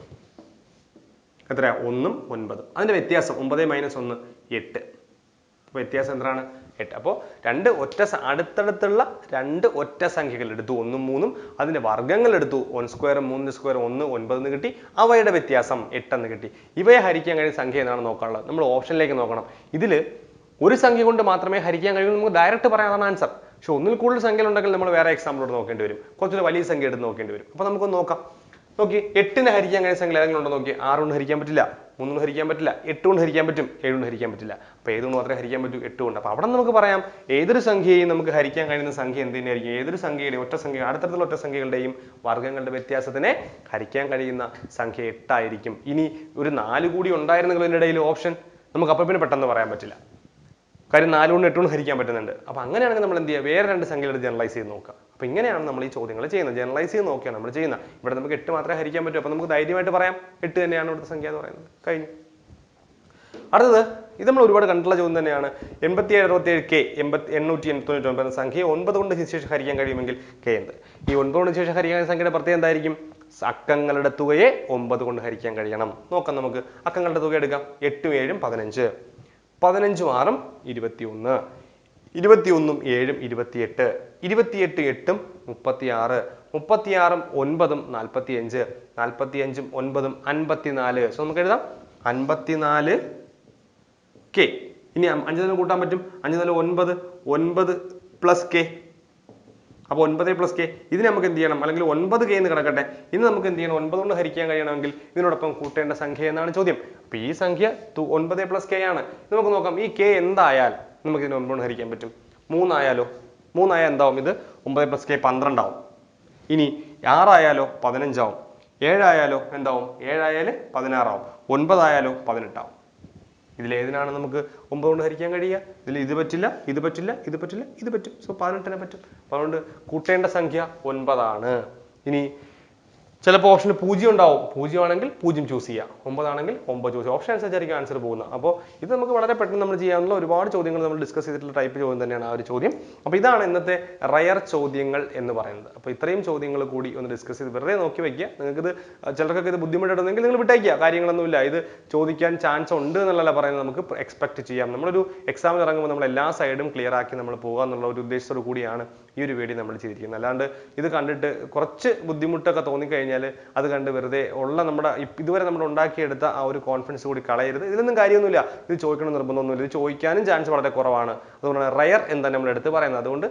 എത്രയാ? ഒന്നും ഒൻപത്. അതിന്റെ വ്യത്യാസം ഒമ്പത് മൈനസ് ഒന്ന് എട്ട്. അപ്പോൾ വ്യത്യാസം എന്താണ്? എട്ട്. അപ്പോൾ രണ്ട് ഒറ്റ അടുത്തടുത്തുള്ള രണ്ട് ഒറ്റ സംഖ്യകൾ എടുത്തു. ഒന്നും മൂന്നും അതിന്റെ വർഗങ്ങൾ എടുത്തു. വൺ സ്ക്വയറും മൂന്ന് സ്ക്വയറും ഒന്ന് ഒൻപതെന്ന് കിട്ടി. അവയുടെ വ്യത്യാസം എട്ടെന്ന് കിട്ടി. ഇവയെ ഹരിക്കാൻ കഴിയുന്ന സംഖ്യ എന്നാണ് നോക്കാനുള്ളത്. നമ്മൾ ഓപ്ഷനിലേക്ക് നോക്കണം. ഇതിൽ ഒരു സംഖ്യ കൊണ്ട് മാത്രമേ ഹരിക്കാൻ കഴിയൂ നമുക്ക് ഡയറക്റ്റ് പറയാനാണ് ആൻസർ പക്ഷെ ഒന്നിൽ കൂടുതൽ സംഖ്യകൾ ഉണ്ടെങ്കിൽ നമ്മൾ വേറെ എക്സാമ്പിളോട് നോക്കേണ്ടി വരും. കുറച്ചൊരു വലിയ സംഖ്യ എടുത്ത് നോക്കേണ്ടി വരും. അപ്പോൾ നമുക്ക് നോക്കാം. നോക്കി എട്ടിന് ഹരിക്കാൻ കഴിയുന്ന സംഖ്യ ഏതെങ്കിലും ഉണ്ടോ നോക്കി ആറ് കൊണ്ട് ഹരിക്കാൻ പറ്റില്ല. മൂന്ന് ഹരിക്കാൻ പറ്റില്ല എട്ട് കൊണ്ട് ഹരിക്കാൻ പറ്റും ഏഴ് കൊണ്ട് ഹരിക്കാൻ പറ്റില്ല. അപ്പോൾ ഏത് കൊണ്ട് മാത്രമേ ഹരിക്കാൻ പറ്റൂ? എട്ട് കൊണ്ട്. അപ്പോൾ അവിടെ നമുക്ക് പറയാം ഏതൊരു സംഖ്യയും നമുക്ക് ഹരിക്കാൻ കഴിയുന്ന സംഖ്യ എന്ത് തന്നെയായിരിക്കും? ഏതൊരു സംഖ്യയുടെയും ഒറ്റ സംഖ്യ അടുത്തടുത്തുള്ള ഒറ്റ സംഖ്യകളുടെയും വർഗങ്ങളുടെ വ്യത്യാസത്തിനെ ഹരിക്കാൻ കഴിയുന്ന സംഖ്യ എട്ടായിരിക്കും. ഇനി ഒരു നാല് കൂടി ഉണ്ടായിരുന്നെങ്കിൽ ഇതിന്റെ ഇടയിൽ ഓപ്ഷൻ നമുക്ക് അപ്പോൾ പിന്നെ പെട്ടെന്ന് പറയാൻ പറ്റില്ല. കാര്യം നാല് കൊണ്ട് എട്ട് കൊണ്ട് ഹരിക്കാൻ പറ്റുന്നുണ്ട്. അപ്പോൾ അങ്ങനെയാണെങ്കിൽ നമ്മൾ എന്ത് ചെയ്യുക? വേറെ രണ്ട് സംഖ്യകളുടെ ജനറലൈസ് ചെയ്ത് നോക്കുക. അപ്പോൾ ഇങ്ങനെയാണ് നമ്മൾ ഈ ചോദ്യങ്ങൾ ചെയ്യുന്നത്. ജനറലൈസ് ചെയ്ത് നോക്കിയാണ് നമ്മൾ ചെയ്യുന്നത്. ഇവിടെ നമുക്ക് എട്ട് മാത്രമേ ഹരിക്കാൻ പറ്റൂ. അപ്പോൾ നമുക്ക് ധൈര്യമായിട്ട് പറയാം. എട്ട് തന്നെയാണ് ഇവിടുത്തെ സംഖ്യ എന്ന് പറയുന്നത്. കഴിഞ്ഞു. അടുത്തത് ഇത് നമ്മൾ ഒരുപാട് കണ്ടിട്ടുള്ള ചോദ്യം തന്നെയാണ്. എൺപത്തി ഏഴ് അറുപത്തി ഏഴ് കെ എൺപത്തി എണ്ണൂറ്റി തൊണ്ണൂറ്റി ഒൻപത് സംഖ്യ ഒൻപത് കൊണ്ട് ശേഷം ഹരിക്കാൻ കഴിയുമെങ്കിൽ കെ എന്ത്? ഈ ഒൻപത് കൊണ്ട് ശേഷം ഹരിക്കാൻ സംഖ്യയുടെ പ്രത്യേകം എന്തായിരിക്കും? അക്കങ്ങളുടെ തുകയെ ഒമ്പത് കൊണ്ട് ഹരിക്കാൻ കഴിയണം. നോക്കാം നമുക്ക്. അക്കങ്ങളുടെ തുക എടുക്കാം. എട്ടും ഏഴും പതിനഞ്ച്. പതിനഞ്ചും ആറും ഇരുപത്തിയൊന്ന്. ഇരുപത്തിയൊന്നും ഏഴും ഇരുപത്തിയെട്ട്. ഇരുപത്തിയെട്ട് എട്ടും മുപ്പത്തിയാറ്. മുപ്പത്തിയാറും ഒൻപതും നാൽപ്പത്തിയഞ്ച്. നാൽപ്പത്തിയഞ്ചും ഒൻപതും അൻപത്തിനാല്. സോ നമുക്ക് എഴുതാം. അൻപത്തിനാല് കെ ഇനി അഞ്ച് തന്നെ കൂട്ടാൻ പറ്റും. അഞ്ച് തന്നെ ഒൻപത് ഒൻപത് പ്ലസ് കെ അപ്പോൾ ഒൻപത് പ്ലസ് കെ ഇതിന് നമുക്ക് എന്ത് ചെയ്യണം? അല്ലെങ്കിൽ ഒൻപത് കെ എന്ന് കിടക്കട്ടെ. ഇന്ന് നമുക്ക് എന്ത് ചെയ്യണം? ഒൻപത് കൊണ്ട് ഹരിക്കാൻ കഴിയണമെങ്കിൽ ഇതിനോടൊപ്പം കൂട്ടേണ്ട സംഖ്യ എന്നാണ് ചോദ്യം. അപ്പോൾ ഈ സംഖ്യ ഒൻപത് പ്ലസ് കെ ആണ്. നമുക്ക് നോക്കാം. ഈ കെ എന്തായാൽ നമുക്ക് ഇതിന് ഒൻപത് കൊണ്ട് ഹരിക്കാൻ പറ്റും. മൂന്നായാലോ? മൂന്നായാൽ എന്താവും ഇത്? ഒമ്പത് പ്ലസ് കെ പന്ത്രണ്ടാവും. ഇനി ആറായാലോ? പതിനഞ്ചാവും. ഏഴായാലോ? എന്താവും? ഏഴായാൽ പതിനാറാവും. ഒൻപതായാലോ? പതിനെട്ടാവും. ഇതിൽ ഏതിനാണ് നമുക്ക് ഒമ്പത് കൊണ്ട് ഹരിക്കാൻ കഴിയുക? ഇതിൽ ഇത് പറ്റില്ല ഇത് പറ്റില്ല ഇത് പറ്റില്ല ഇത് പറ്റും. സോ പതിനെട്ടിനെ പറ്റും. അതുകൊണ്ട് കൂട്ടേണ്ട സംഖ്യ ഒൻപതാണ്. ഇനി ചിലപ്പോൾ ഓപ്ഷന് പൂജ്യം ഉണ്ടാവും. പൂജ്യമാണെങ്കിൽ പൂജ്യം ചൂസ് ചെയ്യാം. ഒമ്പതാണെങ്കിൽ ഒമ്പത് ചൂസ് ഓപ്ഷൻ അനുസരിച്ചായിരിക്കും ആൻസർ പോകുന്നത്. അപ്പോൾ ഇത് നമുക്ക് വളരെ പെട്ടെന്ന് നമ്മൾ ചെയ്യാനുള്ള ഒരുപാട് ചോദ്യങ്ങൾ നമ്മൾ ഡിസ്കസ് ചെയ്തിട്ടുള്ള ടൈപ്പ് ചോദ്യം തന്നെയാണ് ആ ഒരു ചോദ്യം. അപ്പോൾ ഇതാണ് ഇന്നത്തെ റയർ ചോദ്യങ്ങൾ എന്ന് പറയുന്നത്. അപ്പോൾ ഇത്രയും ചോദ്യങ്ങൾ കൂടി ഒന്ന് ഡിസ്കസ് ചെയ്ത് വെറുതെ നോക്കി വെക്കുക നിങ്ങൾക്കിത് ചിലർക്കൊക്കെ ഇത് ബുദ്ധിമുട്ടുണ്ടെങ്കിൽ നിങ്ങൾ വിട്ടേക്കുക. കാര്യങ്ങളൊന്നുമില്ല. ഇത് ചോദിക്കാൻ ചാൻസ് ഉണ്ട് എന്നുള്ളതല്ല പറയുന്നത്. നമുക്ക് എക്സ്പെക്ട് ചെയ്യാം. നമ്മളൊരു എക്സാമിന് ഇറങ്ങുമ്പോൾ നമ്മൾ എല്ലാ സൈഡും ക്ലിയർ ആക്കി നമ്മൾ പോകുക എന്നുള്ള ഒരു ഉദ്ദേശത്തോടു കൂടിയാണ് ഈ ഒരു വീഡിയോ നമ്മൾ ചെയ്തിരിക്കുന്നത് അല്ലാണ്ട് ഇത് കണ്ടിട്ട് കുറച്ച് ബുദ്ധിമുട്ടൊക്കെ തോന്നിക്കഴിഞ്ഞാൽ അത് കണ്ട് വെറുതെ ഉള്ള നമ്മുടെ ഇതുവരെ നമ്മൾ ഉണ്ടാക്കിയെടുത്ത ആ ഒരു കോൺഫിഡൻസ് കൂടി കളയരുത്. ഇതിലൊന്നും കാര്യമൊന്നുമില്ല. ഇത് ചോദിക്കണം നിർബന്ധമൊന്നുമില്ല. ഇത് ചോദിക്കാനും ചാൻസ് വളരെ കുറവാണ്. അതുകൊണ്ടാണ് റയർ എന്ന് തന്നെ നമ്മൾ എടുത്ത് പറയുന്നത്. അതുകൊണ്ട്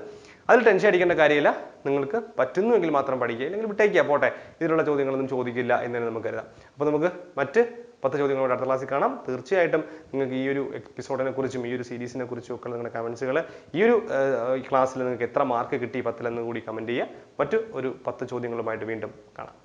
അതിൽ ടെൻഷൻ അടിക്കേണ്ട കാര്യമില്ല. നിങ്ങൾക്ക് പറ്റുന്നുവെങ്കിൽ മാത്രം പഠിക്കുക. അല്ലെങ്കിൽ വിട്ടേക്കുക പോട്ടെ. ഇതിലുള്ള ചോദ്യങ്ങളൊന്നും ചോദിക്കില്ല എന്ന് തന്നെ നമുക്ക് കരുതാം. അപ്പോൾ നമുക്ക് മറ്റ് പത്ത് ചോദ്യങ്ങളോട് അടുത്ത ക്ലാസ്സിൽ കാണാം. തീർച്ചയായിട്ടും നിങ്ങൾക്ക് ഈ ഒരു എപ്പിസോഡിനെ കുറിച്ചും ഈ ഒരു സീരീസിനെ കുറിച്ചും ഒക്കെ നിങ്ങളുടെ കമൻസുകൾ ഈ ഒരു ക്ലാസ്സിൽ നിങ്ങൾക്ക് എത്ര മാർക്ക് കിട്ടി പത്തിലെന്ന് കൂടി കമന്റ് ചെയ്യുക. മറ്റു ഒരു പത്ത് ചോദ്യങ്ങളുമായിട്ട് വീണ്ടും കാണാം.